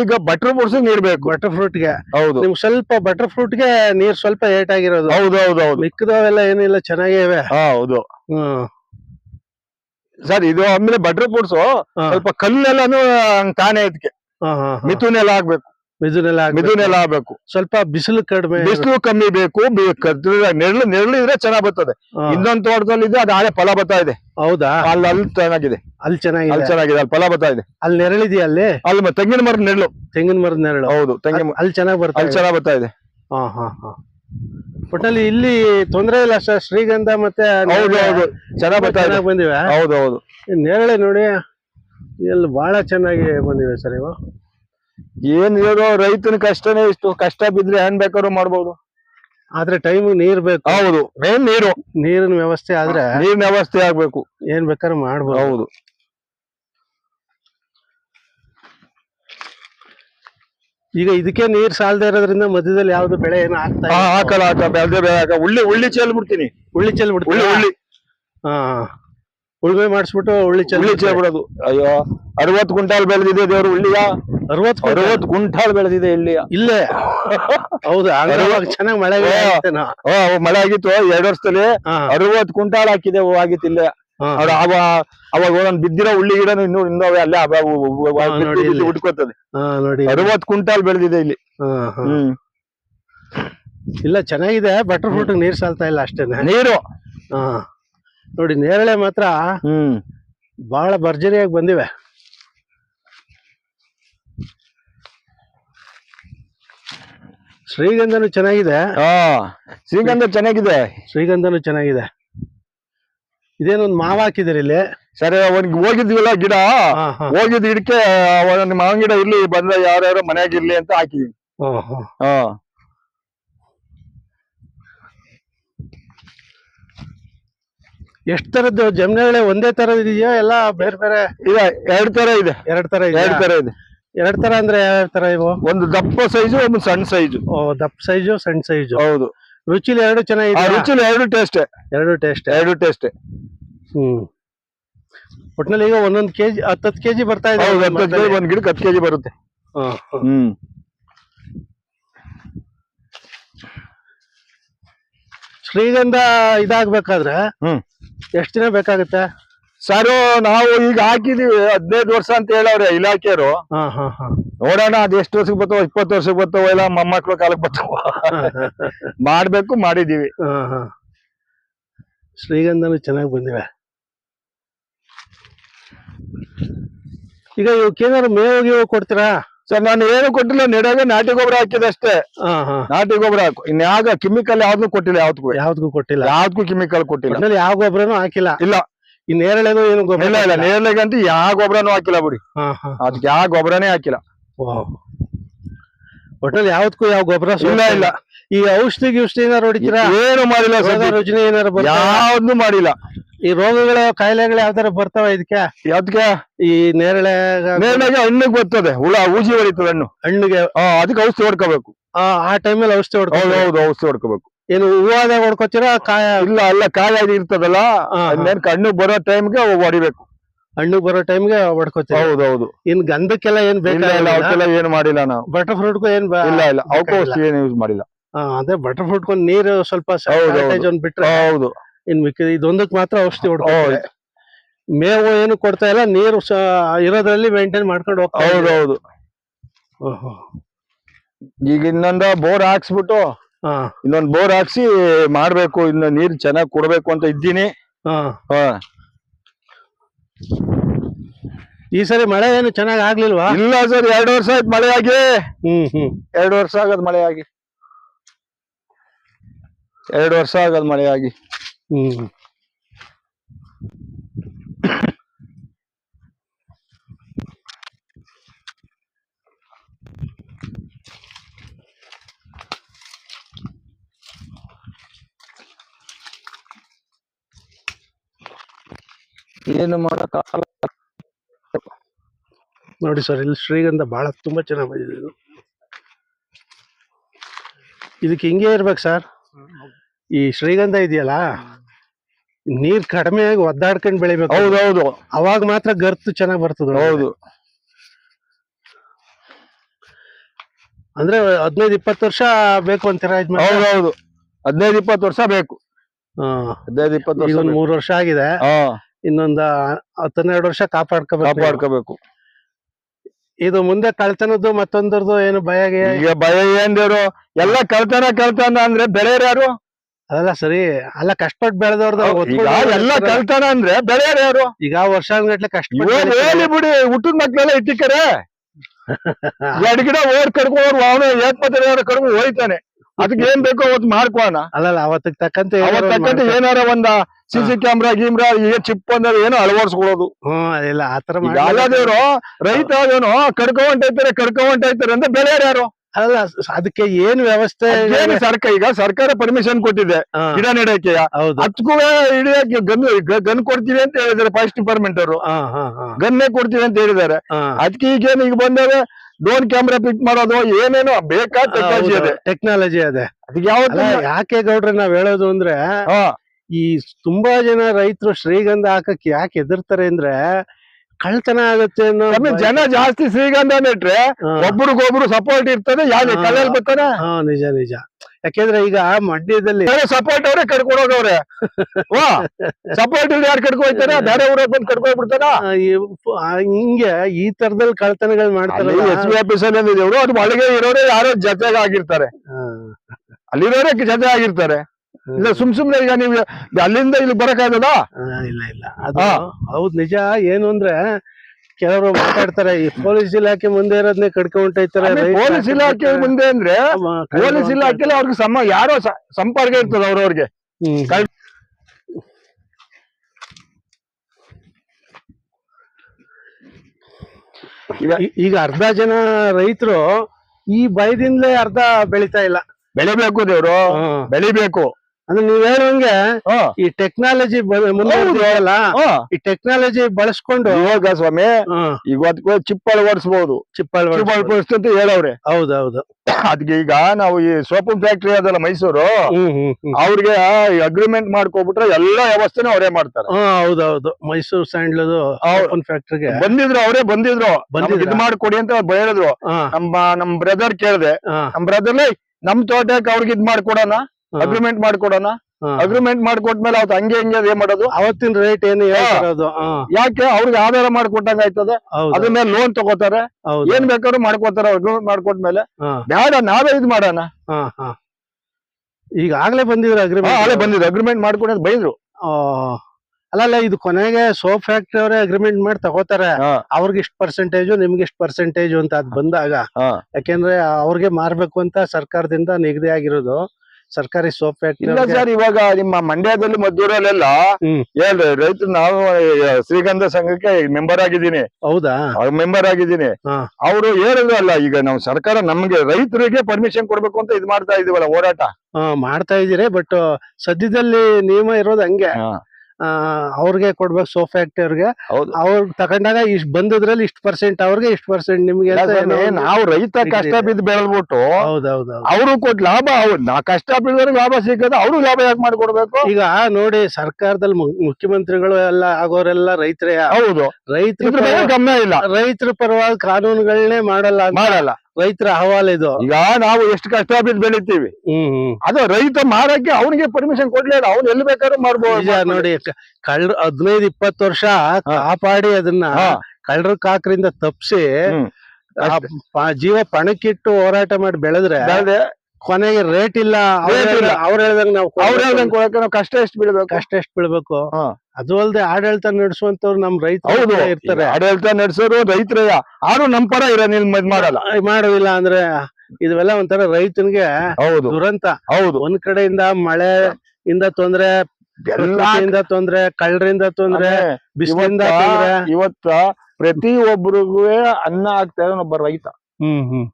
ಈಗ ಬಟರ್ ಫ್ರೂಟ್ಸ್ ನೀರ್ ಬೇಕು. ಬಟರ್ ಫ್ರೂಟ್ಗೆ. ಹೌದು. ನಿಮ್ಗೆ ಸ್ವಲ್ಪ ಬಟರ್ ಫ್ರೂಟ್ಗೆ ನೀರ್ ಸ್ವಲ್ಪ ಏಟ್ ಆಗಿರೋದು. ಹೌದು ಹೌದು ಹೌದು. ಮಿಕ್ಕದವೆಲ್ಲ ಏನಿಲ್ಲ ಚೆನ್ನಾಗೇ ಇವೆ. ಹೌದು. ಹ್ಮ್ ಸರ್ ಇದು ಆಮೇಲೆ ಬಟರ್ ಫ್ರೂಟ್ಸ್. ಸ್ವಲ್ಪ ಕಲ್ಲೆಲ್ಲಾನು ತಾನೇ ಇದಕ್ಕೆ. ಮಿಥುನೆಲ್ಲ ಆಗ್ಬೇಕು. ಆಗ್ಬೇಕು. ಸ್ವಲ್ಪ ಬಿಸಿಲು ಕಡಿಮೆ. ಬಿಸಿಲು ಕಮ್ಮಿ ಬೇಕು ನೆರಳು ನೆರಳು ಇದ್ರೆ ಚೆನ್ನಾಗ್ ಬರ್ತದೆ. ಇನ್ನೊಂದು ತೋಟದಲ್ಲಿ ಇದೆ ಅದು ಆಳೆ ಫಲ ಬರ್ತಾ ಇದೆ. ಹೌದಾ? ಅಲ್ಲಿ ಅಲ್ಲಿ ಚೆನ್ನಾಗಿದೆ. ಅಲ್ಲಿ ಅಲ್ಲಿ ಚೆನ್ನಾಗಿದೆ ಅಲ್ಲಿ ಫಲ ಬರ್ತಾ ಇದೆ. ಅಲ್ಲಿ ನೆರಳಿದೆಯಾ ಅಲ್ಲಿ? ಅಲ್ಲಿ ತೆಂಗಿನ ಮರದ ನೆರಳು. ತೆಂಗಿನ ಮರದ ನೆರಳು. ಹೌದು ತೆಂಗಿನ ಅಲ್ಲಿ ಚೆನ್ನಾಗಿ ಬರ್ತದೆ ಅಲ್ಲಿ ಚೆನ್ನಾಗಿ ಚೆನ್ನಾಗ್ ಬರ್ತಾ ಇದೆ. ಹಾ ಹಾ ಹಾ. ಒಟ್ಟಲ್ಲಿ ಇಲ್ಲಿ ತೊಂದರೆ ಇಲ್ಲ ಸರ್ ಶ್ರೀಗಂಧ ಮತ್ತೆ ಹೌದು ಹೌದು. ಚೆನ್ನಾಗ್ ಬರ್ತಾ ಇದೆ. ಚೆನ್ನಾಗಿ ಬಂದಿವೆ. ಹೌದು ಹೌದು. ನೆರಳೆ ನೇರಳೆ ನೋಡಿ ಇಲ್ಲಿ ಬಹಳ ಚೆನ್ನಾಗಿ ಬಂದಿವೆ ಸರ್ ಇವು. ಏನ್ ಹೇಳೋ ರೈತನ ಕಷ್ಟನೇ ಇಷ್ಟು. ಕಷ್ಟ ಬಿದ್ರೆ ಏನ್ ಬೇಕಾದ್ರು ಮಾಡ್ಬೋದು. ಆದ್ರೆ ಟೈಮ್ ನೀರ್ ಬೇಕು. ಹೌದು. ಮೇನ್ ನೀರು. ನೀರಿನ ವ್ಯವಸ್ಥೆ ಆದ್ರೆ ನೀರಿನ ವ್ಯವಸ್ಥೆ ಆಗ್ಬೇಕು. ಏನ್ ಬೇಕಾದ್ರೂ ಮಾಡ್ಬೋದು. ಹೌದು. ಈಗ ಇದಕ್ಕೆ ನೀರ್ ಸಾಲದೆ ಇರೋದ್ರಿಂದ ಮಧ್ಯದಲ್ಲಿ ಯಾವ್ದು ಬೆಳೆ ಏನು ಆಗ್ತಾ ಹಾ ಇಲ್ಲ. ಹಾಕಲ್ಲ ಹಾಕ ಬೆಳ್ದೆ ಬೆಳೆ ಹಾಕ ಉಳ್ಳಿ ಉಳ್ಳಿ ಚೆಲ್ ಬಿಡ್ತೀನಿ. ಉಳ್ಳಿ ಚೆಲ್ ಉಳ್ಳಿ ಬಿಡ್ತೀರಾ? ಉಳ್ಳಿ. ಹಾ ಹಾ. ಉಳ್ಮೆ ಮಾಡಿಸ್ಬಿಟ್ಟು ಉಳ್ಳಿ ಚಳ್ಳಿ ಉಳ್ಳಿ ಬಿಡೋದು. ಅಯ್ಯೋ ಅರವತ್ ಕುಂಟಾಲ್ ಬೆಳೆದಿದೆ ದೇವ್ರ ಉಳ್ಳಿಯ? ಅರವತ್ ಅರವತ್ ಕುಂಟಾಲ್ ಬೆಳೆದಿದೆ ಇಲ್ಲಿ. ಇಲ್ಲೇ? ಹೌದಾ ಚೆನ್ನಾಗಿ ಮಳೆ ಮಳೆ ಆಗಿತ್ತು ಎರಡ್ ವರ್ಷದಲ್ಲಿ ಅರವತ್ ಕ್ವಿಂಟಾಲ್ ಹಾಕಿದೆ ಆಗಿತ್ತು ಇಲ್ಲೇ. ಅವ್ರು ಅವ ಅವಾಗ ಒಂದ್ ಬಿದ್ದಿರೋ ಉಳ್ಳಿ ಗಿಡ ಇನ್ನೂ ಇನ್ನೂ ಅಲ್ಲೇ. ಹುಡ್ಕೋತದೆ ಅರವತ್ ಕುಂಟಾಲ್ ಬೆಳೆದಿದೆ ಇಲ್ಲಿ. ಹ್ಮ್. ಇಲ್ಲ ಚೆನ್ನಾಗಿದೆ. ಬಟರ್ ಫ್ರೂಟ್ ನೀರ್ ಸಾಲ್ತಾ ಇಲ್ಲ ಅಷ್ಟೇ ನೀರು. ಹಾ. ನೋಡಿ ನೇರಳೆ ಮಾತ್ರ ಹ್ಮ್. ಬಹಳ ಭರ್ಜರಿಯಾಗಿ ಬಂದಿವೆ. ಶ್ರೀಗಂಧನು ಚೆನ್ನಾಗಿದೆ. ಹಾ ಶ್ರೀಗಂಧ ಚೆನ್ನಾಗಿದೆ. ಶ್ರೀಗಂಧನು ಚೆನ್ನಾಗಿದೆ. ಇದೇನೊಂದು ಮಾವ ಹಾಕಿದಿರಿ ಇಲ್ಲಿ. ಸರಿ ಅವನಿಗೆ ಹೋಗಿದ್ವಿಲ್ಲ ಗಿಡ? ಹೋಗಿದ್ ಗಿಡಕ್ಕೆ ಮಾವಿನ ಗಿಡ ಇರ್ಲಿ ಬಂದ ಯಾರ್ಯಾರು ಮನೆಯಾಗಿರ್ಲಿ ಅಂತ ಹಾಕಿದೀನಿ ಹಾ ಹಾ ಹಾ ಎಷ್ಟ್ ತರದ್ದು? ಜಮೀನುಗಳೇ ಒಂದೇ ತರದ್ ಇದೆಯಾ ಎಲ್ಲ ಬೇರೆ ಬೇರೆ? ಇದೆ ಎರಡ್ ತರ ಇದೆ. ಎರಡ್ ತರ ಎರಡ್ ಎರಡು ತರ ಇದೆ. ಎರಡ್ ತರ ಅಂದ್ರೆ ಯಾವ ತರ ಇವು? ಒಂದು ದಪ್ಪ ಸೈಜು ಒಂದು ಸಣ್ಣ ಸೈಜು ಓ ದಪ್ಪ ಸೈಜು ಸಣ್ಣ ಸೈಜು ಹೌದು. ರುಚಿಲಿ ಎರಡು ಚೆನ್ನಾಗಿದೆ ರುಚಿಲಿ ಎರಡು ಟೇಸ್ಟ್ ಎರಡು ಟೇಸ್ಟ್ ಎರಡು ಟೇಸ್ಟ್ ಹ್ಮ್. ಒಟ್ನಲ್ಲಿ ಈಗ ಒಂದೊಂದು ಕೆಜಿ ಹತ್ತತ್ತು ಕೆಜಿ ಬರ್ತಾ ಇದೆ ಇದೆ ಒಂದ್ ಗಿಡಕ್ಕೆ ಹತ್ತು ಕೆಜಿ ಬರುತ್ತೆ. ಹ್ಮ್. ಶ್ರೀಗಂಧ ಇದಾಗ್ಬೇಕಾದ್ರೆ ಹ್ಮ್. ಎಷ್ಟ್ ದಿನ ಬೇಕಾಗುತ್ತೆ? ಸರ್ ನಾವು ಈಗ ಹಾಕಿದೀವಿ ಹದಿನೈದು ವರ್ಷ ಅಂತ ಹೇಳವ್ರೆ ಇಲಾಖೆಯವರು. ಹಾ ಹಾ ಹಾ. ನೋಡೋಣ ಅದ್ ಎಷ್ಟು ವರ್ಷಕ್ಕೆ ಬರ್ತಾವ ಇಪ್ಪತ್ತು ವರ್ಷಕ್ಕೆ ಬರ್ತಾವ ಇಲ್ಲ ಮೊಮ್ಮಕ್ಳು ಕಾಲಕ್ಕೆ ಬರ್ತಾವ ಮಾಡ್ಬೇಕು ಮಾಡಿದೀವಿ. ಹಾ ಹಾ. ಶ್ರೀಗಂಧನು ಚೆನ್ನಾಗಿ ಬಂದಿವೆ. ಈಗ ಇವಕ್ಕೇನಾದ್ರು ಮೇವು ಗೀವು ಕೊಡ್ತೀರಾ? ಸರ್ ನಾನು ಏನು ಕೊಟ್ಟಿಲ್ಲ ನೆಡಾಗ ನಾಟಿ ಗೊಬ್ಬರ ಹಾಕಿದೆ ಅಷ್ಟೇ. ಹಾ ಹಾ. ನಾಟಿ ಗೊಬ್ಬರ ಹಾಕು. ಇನ್ಯಾಗ ಕೆಮಿಕಲ್ ಯಾವ್ದು ಕೊಟ್ಟಿಲ್ಲ ಯಾವ್ದಕ್ಕೂ ಯಾವ್ದಕ್ಕೂ ಕೊಟ್ಟಿಲ್ಲ. ಯಾವ್ದಕ್ಕೂ ಕೆಮಿಕಲ್ ಕೊಟ್ಟಿಲ್ಲ. ಯಾವ ಗೊಬ್ಬರನು ಹಾಕಿಲ್ಲ. ಇಲ್ಲ. ಈ ನೇರಳೆಗೂ ಏನು ಗೊಬ್ಬರ ಇಲ್ಲ ಇಲ್ಲ. ನೇರಳೆಗಂತೂ ಯಾವ ಗೊಬ್ಬರನು ಹಾಕಿಲ್ಲ ಬಿಡಿ. ಹಾ ಹಾ ಅದಕ್ಕೆ ಯಾವ ಗೊಬ್ಬರನೇ ಹಾಕಿಲ್ಲ. ಒಟ್ಟಲ್ಲಿ ಯಾವ್ದಕ್ಕೂ ಯಾವ ಗೊಬ್ಬರ ಇಲ್ಲ ಇಲ್ಲ. ಈ ಔಷಧಿ ಗಿಔಷಧಿ ಏನಾರು ಹೊಡಿತೀರಾ? ಏನು ಮಾಡಿಲ್ಲ ಏನಾರು ಯಾವ್ದು ಮಾಡಿಲ್ಲ. ಈ ರೋಗಗಳ ಕಾಯಿಲೆಗಳು ಯಾವ್ದಾರ ಬರ್ತಾವ ಇದಕ್ಕೆ? ಯಾವ್ದಕ್ಕೆ ಈ ನೇರಳೆ ನೇರಳೆಗೆ ಹಣ್ಣಿಗೆ ಬರ್ತದೆ ಹುಳ ಊಜಿ ಹೊಡಿತದೆ ಹಣ್ಣು. ಹಣ್ಣಿಗೆ ಆ, ಅದಕ್ಕೆ ಔಷಧಿ ಹೊಡ್ಕೋಬೇಕು. ಆ ಆ ಟೈಮಲ್ಲಿ ಔಷಧಿ ಹೌದು ಹೊಡ್ಕೊಂಡು ಹೌದು ಔಷಧಿ ಹೊಡ್ಕೋಬೇಕು. ಏನು ಹೂವಾದಾಗ ಹೊಡ್ಕೊತೀರಾ ಕಾಯ ಇಲ್ಲ ಅಲ್ಲ ಕಾಯಿ ಇರ್ತದಲ್ಲ ಹಾ, ಹಾ. ಅದನ್ನೇನ್ ಕಣ್ಣು ಬರೋ ಟೈಮ್ಗೆ ಹೊಡಿಬೇಕು. ಹಣ್ಣು ಬರೋ ಟೈಮ್ಗೆ ಹೊಡ್ಕೊತೀರಾ? ಹೌದು ಹೌದು. ಇನ್ ಗಂಧಕ್ಕೆಲ್ಲ ಏನ್ ಇಲ್ಲ ಇಲ್ಲ ಬೇಕಾಗಿಲ್ಲ? ಅವಕ್ಕೆಲ್ಲ ಏನು ಮಾಡಿಲ್ಲ ನಾವು. ಬಟರ್ ಫ್ರೂಟ್ಗೂ ಏನ್ ಬ- ಇಲ್ಲ ಇಲ್ಲ ಅವಕ್ಕೂ ಬೇಕಾಗಿಲ್ಲ. ಔಷಧಿ ಏನು ಯೂಸ್ ಮಾಡಿಲ್ಲ. ಆ, ಅದೇ ಬಟರ್ ಫ್ರೂಟ್ ನೀರು ಸ್ವಲ್ಪ ಹೌದು, ಹೌದು. ಶಾರ್ಟೇಜ್ ಒಂದ್ ಬಿಟ್ರೆ ಹೌದು. ಇನ್ ಮಿಕ್ಕಿದ ಇದೊಂದಕ್ಕೆ ಮಾತ್ರ ಔಷಧಿ ಹೊಡ್ಕೊಳ್ಳಿ ಮೇವು ಏನು ಕೊಡ್ತಾ ಇಲ್ಲ ನೀರು ಇರೋದ್ರಲ್ಲಿ ಮೇಂಟೈನ್ ಮಾಡ್ಕೊಂಡು ಹೋಗ್ತಾ. ಈಗ ಇನ್ನೊಂದು ಬೋರ್ ಹಾಕ್ಸ್ಬಿಟ್ಟು ಇನ್ನೊಂದು ಬೋರ್ ಹಾಕ್ಸಿ ಮಾಡ್ಬೇಕು ಇನ್ನ ನೀರ್ ಚೆನ್ನಾಗಿ ಕೊಡ್ಬೇಕು ಅಂತ ಇದ್ದೀನಿ. ಹಾ. ಹಾ. ಈ ಸರಿ ಮಳೆ ಏನು ಚೆನ್ನಾಗಿ ಆಗ್ಲಿಲ್ವಾ? ಇಲ್ಲ ಸರ್ ಎರಡು ವರ್ಷ ಆಯ್ತು ಮಳೆ ಆಗಿ. ಹ್ಮ್ ಹ್ಮ್. ಎರಡು ವರ್ಷ ಆಗದ್ ಮಳೆ ಆಗಿ. ಎರಡು ವರ್ಷ ಆಗದ್ ಮಳೆ ಆಗಿ. ಹ್ಮ್. ಏನು ಮಾಡಕ್ ನೋಡಿ ಸರ್ ಇಲ್ಲಿ ಶ್ರೀಗಂಧ ಬಹಳ ತುಂಬಾ ಚೆನ್ನಾಗಿ ಬಂದಿದೆ ಇದು. ಇದಕ್ಕೆ ಹಿಂಗೆ ಇರ್ಬೇಕು ಸರ್. ಈ ಶ್ರೀಗಂಧ ಇದೆಯಲ್ಲ? ನೀರ್ ಕಡಿಮೆ ಆಗಿ ಒದ್ದಾಡ್ಕೊಂಡ್ ಬೆಳಿಬೇಕು. ಹೌದು ಹೌದು ಅವಾಗ ಮಾತ್ರ ಗರ್ತು ಚೆನ್ನಾಗ್ ಬರ್ತದ ಹೌದು. ಅಂದ್ರೆ ಹದಿನೈದು ಇಪ್ಪತ್ತು ವರ್ಷ ಬೇಕು ಅಂತೀರಾ ಇದ್? ಹೌದು ಹೌದು ಹದಿನೈದು ಇಪ್ಪತ್ತು ವರ್ಷ ಬೇಕು. ಹಾ. ಹದಿನೈದು ಇಪ್ಪತ್ತು ಈಗ ವರ್ಷ ಒಂದ್ ಬೇಕು. ಮೂರ್ ವರ್ಷ ಆಗಿದೆ. ಹಾ. ಇನ್ನೊಂದ್ ಹತ್ತನ್ನೆರಡು ವರ್ಷ ಕಾಪಾಡ್ಕೋಬೇಕು. ಕಾಪಾಡ್ಕೋಬೇಕು. ಇದು ಮುಂದೆ ಕಳ್ತನದ್ದು ಮತ್ತೊಂದರದು ಏನು ಭಯ ಗಿಯ? ಈಗ ಭಯ ಏನ್ ದೇವ್ರು? ಎಲ್ಲ ಕಳ್ತನ ಕಳ್ತನ ಅಂದ್ರೆ ಬೆಳೆಯರ್ ಯಾರು? ಅದೆಲ್ಲ ಸರಿ ಅಲ್ಲ ಕಷ್ಟಪಟ್ಟು ಬೆಳೆದವ್ರದ್ದು ಈಗ ಎಲ್ಲ ಕಲ್ತಾನ ಅಂದ್ರೆ ಬೆಳೆಯರ್ ಯಾರು? ಈಗ ವರ್ಷಾನ್ಗಟ್ಲೆ ಕಷ್ಟ. ಹೇಳಿ ಬಿಡಿ ಹುಟ್ಟಿದ ಮಕ್ಕಳೆಲ್ಲ ಇಟ್ಟಿಕರೆ ಎರಡು ಗಿಡ ಓಡ್ ಕಡ್ಕೊಂಡು ಅವನು ಏಕಪತ್ರ ಯಾರು ಕಡ್ಕೊಂಡು ಹೋಯ್ತಾನೆ. ಅದಕ್ಕೆ ಏನ್ ಬೇಕೋ ಅವತ್ ಮಾಡ್ಕೋಣ ಅಲ್ಲಲ್ಲ ಅವತ್ತಿಗೆ ತಕ್ಕಂತೆ ತಕ್ಕಂತೆ ಏನಾರ ಒಂದ ಸಿ ಸಿ ಕ್ಯಾಮ್ರಾ ಗೀಮ್ರಾ ಈಗ ಚಿಪ್ ಅಂದ್ರೆ ಏನೋ ಅಳವಡಿಸ್ಕೊಳ್ಳೋದು. ಹ್ಮ್ ಅದಿಲ್ಲ ಆತರ ಯಾವ್ದಾದ್ರು ರೈತ ಅಲ್ಲದೇವ್ರು ರೈತ ಅದೇನೋ ಕಡ್ಕೊಂಡ್ ಐತಾರೆ ಅಂತ ಬೆಳೆಯರ್ ಯಾರು? ಅಲ್ಲ ಅದಕ್ಕೆ ಏನ್ ವ್ಯವಸ್ಥೆ ಸರ್ಕಾರ ಈಗ ಸರ್ಕಾರ ಪರ್ಮಿಷನ್ ಕೊಟ್ಟಿದೆ ಗಿಡ ನೆಡಕ್ಕೆ ಹೌದು. ಹತ್ಕೂ ಹಿಡಿಯಕ್ಕೆ ಗನ್ ಗನ್ ಕೊಡ್ತೀವಿ ಅಂತ ಹೇಳಿದಾರೆ ಫಾರೆಸ್ಟ್ ಡಿಪಾರ್ಟ್ಮೆಂಟ್ ಅವರು. ಹಾ ಹಾ ಹಾ. ಗನ್ನೇ ಕೊಡ್ತೀವಿ ಅಂತ ಹೇಳಿದ್ದಾರೆ. ಅದಕ್ಕೆ ಈಗೇನು ಈಗ ಬಂದಾಗ ಡ್ರೋನ್ ಕ್ಯಾಮ್ರಾ ಫಿಟ್ ಮಾಡೋದು ಏನೇನೋ ಬೇಕಾ ಟೆಕ್ನಾಲಜಿ ಇದೆ. ಟೆಕ್ನಾಲಜಿ ಅದೇ. ಅದಕ್ಕೆ ಯಾವ ಯಾಕೆ ಗೌಡ್ರೆ ನಾವ್ ಹೇಳೋದು ಅಂದ್ರೆ ಈ ತುಂಬಾ ಜನ ರೈತರು ಶ್ರೀಗಂಧ ಹಾಕಕ್ ಯಾಕೆ ಹೆದರ್ತಾರೆ ಅಂದ್ರೆ ಕಳ್ತನ ಆಗತ್ತೆ ಅನ್ನೋ ಆಮೇಲೆ ಜನ ಜಾಸ್ತಿ ಶ್ರೀಗಂಧ ನೆಟ್ರೆ ಒಬ್ರಿಗೊಬ್ರು ಸಪೋರ್ಟ್ ಇರ್ತದೆ ಯಾರು ಕಲೆಯಲ್ಲಿ ಬರ್ತಾರ ಹಾ ನಿಜ ನಿಜ. ಯಾಕೆಂದ್ರೆ ಈಗ ಮಂಡ್ಯದಲ್ಲಿ ಸಪೋರ್ಟ್ ಅವ್ರೆ ಕಡ್ಕೊಡೋದವ್ರೆ ವಾ ಸಪೋರ್ಟ್ ಇಲ್ಲಿ ಯಾರು ಕಡ್ಕೊ ಹೋಗ್ತಾರೆ ಬೇರೆ ಊರ ಬಂದು ಕಡ್ಕೊ ಹೋಗ್ಬಿಡ್ತಾರ ಹಿಂಗೆ ಈ ತರದಲ್ಲಿ ಕಳ್ತನಗಳು ಮಾಡ್ತಾರೆ ಎಸ್ ಬಿ ಆಫೀಸ್ ಅಲ್ಲಿ ಅದು ಒಳಗೆ ಇರೋರೇ ಯಾರೋ ಜತೆಗಾಗಿರ್ತಾರೆ ಅಲ್ಲಿರೋರೇ ಜೊತೆ ಆಗಿರ್ತಾರೆ. ಇಲ್ಲ ಸುಮ್ ಸುಮ್ನೆ ಈಗ ನೀವು ಅಲ್ಲಿಂದ ಇಲ್ಲಿ ಬರಕಾಗದ ಇಲ್ಲ ಇಲ್ಲ. ಅದು ಹೌದ್ ನಿಜ. ಏನು ಅಂದ್ರೆ ಕೆಲವರು ಮಾತಾಡ್ತಾರೆ ಈ ಪೊಲೀಸ್ ಇಲಾಖೆ ಮುಂದೆ ಇರೋದ್ನೇ ಕಡ್ಕೊಂಡ್ತಾರೆ ಪೊಲೀಸ್ ಇಲಾಖೆ ಮುಂದೆ ಅಂದ್ರೆ ಪೊಲೀಸ್ ಇಲಾಖೆಲಿ ಅವ್ರಿಗೆ ಸಮ ಯಾರೋ ಸಂಪರ್ಕ ಇರ್ತದೆ ಅವ್ರವ್ರಿಗೆ. ಈಗ ಅರ್ಧ ಜನ ರೈತರು ಈ ಭಯದಿಂದಲೇ ಅರ್ಧ ಬೆಳಿತಾ ಇಲ್ಲ. ಬೆಳಿಬೇಕು ದೇವ್ರು. ಬೆಳಿಬೇಕು. ಅಂದ್ರೆ ನೀವ್ ಹೇಳುವಂಗೆ ಈ ಟೆಕ್ನಾಲಜಿ ಹ. ಈ ಟೆಕ್ನಾಲಜಿ ಬಳಸ್ಕೊಂಡು ಇವಾಗ ಸ್ವಾಮಿ ಇವತ್ತು ಚಿಪ್ ಅಳವಡಿಸಬಹುದು ಚಿಪ್ ಚಿಪ್ಪಲ್ ಅಳವಡಿಸ್ತಂತ ಹೇಳವ್ರೆ. ಹೌದೌದು ಅದ್ಗೆ ಈಗ ನಾವು ಈ ಸೋಪು ಫ್ಯಾಕ್ಟ್ರಿ ಅದಲ್ಲ ಮೈಸೂರು ಅವ್ರಿಗೆ ಅಗ್ರಿಮೆಂಟ್ ಮಾಡ್ಕೊಬಿಟ್ರೆ ಎಲ್ಲಾ ವ್ಯವಸ್ಥೆನೂ ಅವರೇ ಮಾಡ್ತಾರೆ. ಹೌದೌದು ಮೈಸೂರು ಸ್ಯಾಂಡ್ಲದು. ಫ್ಯಾಕ್ಟ್ರಿಗೆ ಬಂದಿದ್ರು ಅವರೇ ಬಂದಿದ್ರು. ಇದು ಮಾಡ್ಕೊಡಿ ಅಂತ ಹೇಳಿದ್ರು ನಮ್ಮ ನಮ್ ಬ್ರದರ್ ಕೇಳಿದೆ. ನಮ್ ಬ್ರದರ್ ನಮ್ ತೋಟಕ್ಕೆ ಅವ್ರಿಗೆ ಇದ್ ಮಾಡ್ಕೊಡೋಣ. ಅಗ್ರಿಮೆಂಟ್ ಮಾಡ್ಕೊಡೋಣ. ಅಗ್ರಿಮೆಂಟ್ ಮಾಡ್ಕೊಟ್ಮೇಲೆ ಅವತ್ತು ಹಂಗೆ ಹಿಂಗೆ ಅದೇ ಏನ್ ಮಾಡೋದು? ಅವತ್ತಿನ ರೇಟ್ ಏನು ಯಾಕೆ? ಅವ್ರಿಗೆ ಆಧಾರ ಮಾಡ್ಕೊಟ್ಟಂಗ ಆಯ್ತದೆ. ಅದ್ರ ಮೇಲೆ ಲೋನ್ ತಗೋತಾರೆ. ಏನ್ ಬೇಕಾದ್ರು ಮಾಡ್ಕೋತಾರೆ ಅಗ್ರಿಮೆಂಟ್ ಮಾಡ್ಕೊಟ್ಮೇಲೆ. ಬೇಡ ನಾವೇ ಇದ್ ಮಾಡೋಣ. ಈಗ ಆಗ್ಲೇ ಬಂದಿದ್ರು ಅಗ್ರಿಮೆಂಟ್ ಆಗ್ಲೇ ಬಂದಿದ್ರು ಅಗ್ರಿಮೆಂಟ್ ಮಾಡ್ಕೊಂಡು ಬೈದ್ರು. ಅಲ್ಲಲ್ಲ ಇದು ಕೊನೆಗೆ ಸೋಪ್ ಫ್ಯಾಕ್ಟ್ರಿ ಅವರೇ ಅಗ್ರಿಮೆಂಟ್ ಮಾಡಿ ತಗೋತಾರೆ. ಅವ್ರಿಗೆ ಇಷ್ಟು ಪರ್ಸೆಂಟೇಜು ನಿಮ್ಗೆ ಇಷ್ಟು ಪರ್ಸೆಂಟೇಜು ಅಂತ ಅದ್ ಬಂದಾಗ. ಯಾಕೆಂದ್ರೆ ಅವ್ರಿಗೆ ಮಾರ್ಬೇಕು ಅಂತ ಸರ್ಕಾರದಿಂದ ನಿಗದಿ ಆಗಿರೋದು. ಸರ್ಕಾರಿ ಸೋಪ್ ಇಲ್ಲ ಫ್ಯಾಕ್ಟ್ರಿ ಸರ್ ಇವಾಗ ನಿಮ್ಮ ಮಂಡ್ಯದಲ್ಲಿ ಮದ್ದೂರಲ್ಲೆಲ್ಲ. ಹೇಳ್ರಿ ರೈತರು ನಾವು ಶ್ರೀಗಂಧ ಸಂಘಕ್ಕೆ ಮೆಂಬರ್ ಆಗಿದ್ದೀನಿ. ಹೌದಾ? ಮೆಂಬರ್ ಆಗಿದ್ದೀನಿ. ಹಾ. ಅವರು ಹೇಳಿದ್ರು ಅಲ್ಲ ಈಗ ನಾವು ಸರ್ಕಾರ ನಮ್ಗೆ ರೈತರಿಗೆ ಪರ್ಮಿಷನ್ ಕೊಡ್ಬೇಕು ಅಂತ ಇದ್ ಮಾಡ್ತಾ ಇದೀವಲ್ಲ ಹೋರಾಟ. ಮಾಡ್ತಾ ಇದೀರಿ ಬಟ್ ಸದ್ಯದಲ್ಲಿ ನಿಯಮ ಇರೋದು ಹಂಗೆ. ಅವ್ರಿಗೆ ಕೊಡ್ಬೇಕು ಸೋಪ್ ಫ್ಯಾಕ್ಟ್ರಿ ಅವ್ರಿಗೆ. ಹೌದು. ಅವ್ರ ತಗೊಂಡಾಗ ಇಷ್ಟ ಬಂದದ್ರಲ್ಲಿ ಇಷ್ಟ ಪರ್ಸೆಂಟ್ ಅವ್ರಿಗೆ ಇಷ್ಟ ಪರ್ಸೆಂಟ್ ನಿಮ್ಗೆ ನಾವು ರೈತ ಕಷ್ಟ ಬಿದ್ದು ಬೆಳೆದ್ಬಿಟ್ಟು ಹೌದೌದು ಅವರು ಕೊಟ್ಟು ಲಾಭ ಕಷ್ಟ ಬಿದ್ದವ್ರಿಗೆ ಲಾಭ ಸಿಗೋದು ಅವರು ಲಾಭ ಯಾಕೆ ಮಾಡ್ಕೊಡ್ಬೇಕು? ಈಗ ನೋಡಿ ಸರ್ಕಾರದಲ್ಲಿ ಮುಖ್ಯಮಂತ್ರಿಗಳು ಎಲ್ಲ ಆಗೋರೆಲ್ಲ ರೈತರೇ. ಹೌದು. ರೈತರ ಗಮನ ಇಲ್ಲ. ರೈತರ ಪರವಾಗಿ ಕಾನೂನುಗಳನ್ನೇ ಮಾಡಲ್ಲ ಮಾಡಲ್ಲ. ರೈತರ ಅಹವಾಲು ಇದು. ಈಗ ನಾವು ಎಷ್ಟು ಕಷ್ಟ ಬಿದ್ದು ಬೆಳಿತೀವಿ. ಅದು ರೈತ ಮಾರಕ್ಕೆ ಅವನಿಗೆ ಪರ್ಮಿಷನ್ ಕೊಡ್ಲಿಲ್ಲ ಅವ್ನು ಎಲ್ಲಿ ಬೇಕಾದ್ರೂ ಮಾಡ್ಬೋದು. ನೋಡಿ ಕಳ್ಳ ಹದಿನೈದು ಇಪ್ಪತ್ತು ವರ್ಷ ಕಾಪಾಡಿ ಅದನ್ನ ಕಳ್ಳರ ಕಳ್ರ ಕಾಕರಿಂದ ತಪ್ಸಿ ಜೀವ ಪಣಕ್ಕಿಟ್ಟು ಹೋರಾಟ ಮಾಡಿ ಬೆಳೆದ್ರೆ ಕೊನೆಗೆ ರೇಟ್ ಇಲ್ಲ. ಅವ್ರ ಹೇಳ್ದಂಗ್ ನಾವು ಅವ್ರ ಕೊಡ್ಬೇಕು. ಹೇಳ್ದಂಗೆ ಕೊಡಕ್ಕೆ ನಾವು ಕಷ್ಟ ಎಷ್ಟು ಬೀಳ್ಬೇಕು? ಕಷ್ಟ ಎಷ್ಟು ಬೀಳ್ಬೇಕು? ಹಾ. ಅದು ಅಲ್ದೆ ಆಡಳಿತ ನಡೆಸುವಂತವ್ರು ನಮ್ ರೈತರು ಹೌದು. ಇರ್ತಾರೆ. ಆಡಳಿತ ನಡೆಸೋರು ರೈತರ. ಯಾರು ನಮ್ ಪರ ಇರ ನಿಲ್ ಮಾಡಲ್ಲ. ಮಾಡೋದಿಲ್ಲ ಅಂದ್ರೆ ಇದೆಲ್ಲ ಒಂಥರ ರೈತನಿಗೆ ಹೌದು. ದುರಂತ. ಹೌದು. ಒಂದ್ ಕಡೆಯಿಂದ ಮಳೆ ಇಂದ ತೊಂದ್ರೆ ತೊಂದ್ರೆ ಕಳ್ಳರಿಂದ ತೊಂದ್ರೆ ಬಿಸಿಲಿಂದ ಇವತ್ತ ತೊಂದ್ರೆ. ಇವತ್ತ ಪ್ರತಿ ಒಬ್ರಿಗೂ ಅನ್ನ ಆಗ್ತಾ ಒಬ್ಬ ರೈತ.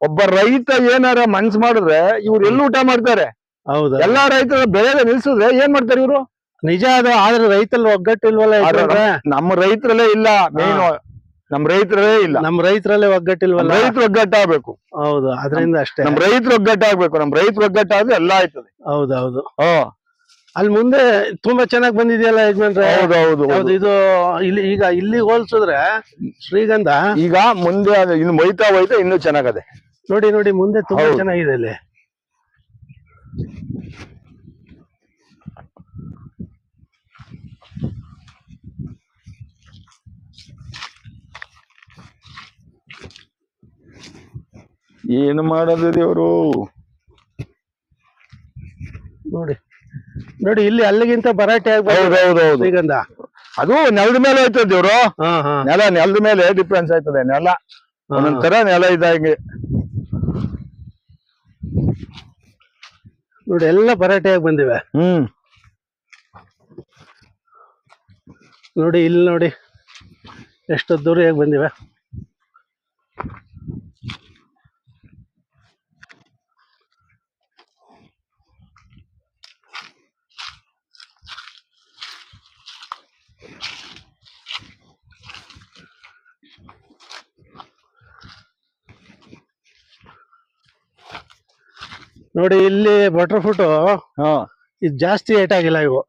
ಒಬ್ಬ ರೈತ ಏನಾರ ಮನ್ಸ್ ಮಾಡಿದ್ರೆ ಇವ್ರು ಎಲ್ಲಿ ಊಟ ಮಾಡ್ತಾರೆ? ಹೌದಾ. ಎಲ್ಲಾ ರೈತರ ಬೆಳೆ ನಿಲ್ಸಿದ್ರೆ ಏನ್ ಮಾಡ್ತಾರೆ ಇವ್ರು? ನಿಜ ಅದ ಆದ್ರೆ ರೈತಲ್ಲಿ ಒಗ್ಗಟ್ಟು ಇಲ್ವಲ್ಲ? ನಮ್ಮ ರೈತರಲ್ಲೇ ಇಲ್ಲ ಮೇನ್ ನಮ್ ರೈತರಲ್ಲೇ ಇಲ್ಲ. ನಮ್ ರೈತರಲ್ಲೇ ಒಗ್ಗಟ್ಟಿಲ್ವಲ್ಲ? ರೈತರು ಒಗ್ಗಟ್ಟಾಗಬೇಕು. ಹೌದು ಅದರಿಂದ ಅಷ್ಟೇ. ನಮ್ ರೈತರು ಒಗ್ಗಟ್ಟಾಗಬೇಕು ನಮ್ ರೈತರು ಒಗ್ಗಟ್ಟಾದ್ರೆ ಎಲ್ಲಾ ಆಯ್ತದೆ. ಹೌದೌದು ಹಾ. ಅಲ್ಲಿ ಮುಂದೆ ತುಂಬಾ ಚೆನ್ನಾಗಿ ಬಂದಿದೆಯಲ್ಲ ಯಜಮಾನ್ರೆ? ಹೌದು ಇದು? ಇಲ್ಲಿ ಈಗ ಇಲ್ಲಿ ಹೋಲ್ಸಿದ್ರೆ ಶ್ರೀಗಂಧ? ಈಗ ಮುಂದೆ ಅದು ಇನ್ನು ಒಯ್ತಾ ಹೋಯ್ತಾ ಇನ್ನೂ ಚೆನ್ನಾಗದೆ. ನೋಡಿ ನೋಡಿ ಮುಂದೆ ತುಂಬಾ ಚೆನ್ನಾಗಿದೆ ಅಲ್ಲಿ ಏನು ಮಾಡೋದು ದೇವರು? ನೋಡಿ. ನೋಡಿ ಇಲ್ಲಿ ಅಲ್ಲಿಗಿಂತ ಭರಾಟೆ ಹೌದೌದೌದು. ಶ್ರೀಗಂಧ. ಅದು ನೆಲದ ಮೇಲೆ ಹೋಯ್ತದೆ ದೇವ್ರು. ಹಾ ಹಾ. ನೆಲ ನೆಲದ ಮೇಲೆ ಡಿಫ್ರೆನ್ಸ್ ಆಯ್ತದೆ ನೆಲ. ಒಂದೊಂದ್ ನೆಲ ಇದಾಗಿ. ನೋಡಿ ಎಲ್ಲ ಭರಾಟೆಯಾಗಿ ಬಂದಿವೆ. ಹ್ಮ್. ನೋಡಿ ಇಲ್ಲಿ ನೋಡಿ ಎಷ್ಟು ಹೇಗೆ ಬಂದಿವೆ. ನೋಡಿ ಇಲ್ಲಿ ಬಟರ್ ಫ್ರೂಟ್ ಹಾ. ಇದು ಜಾಸ್ತಿ ಏಟ್ ಆಗಿಲ್ಲ ಇವು.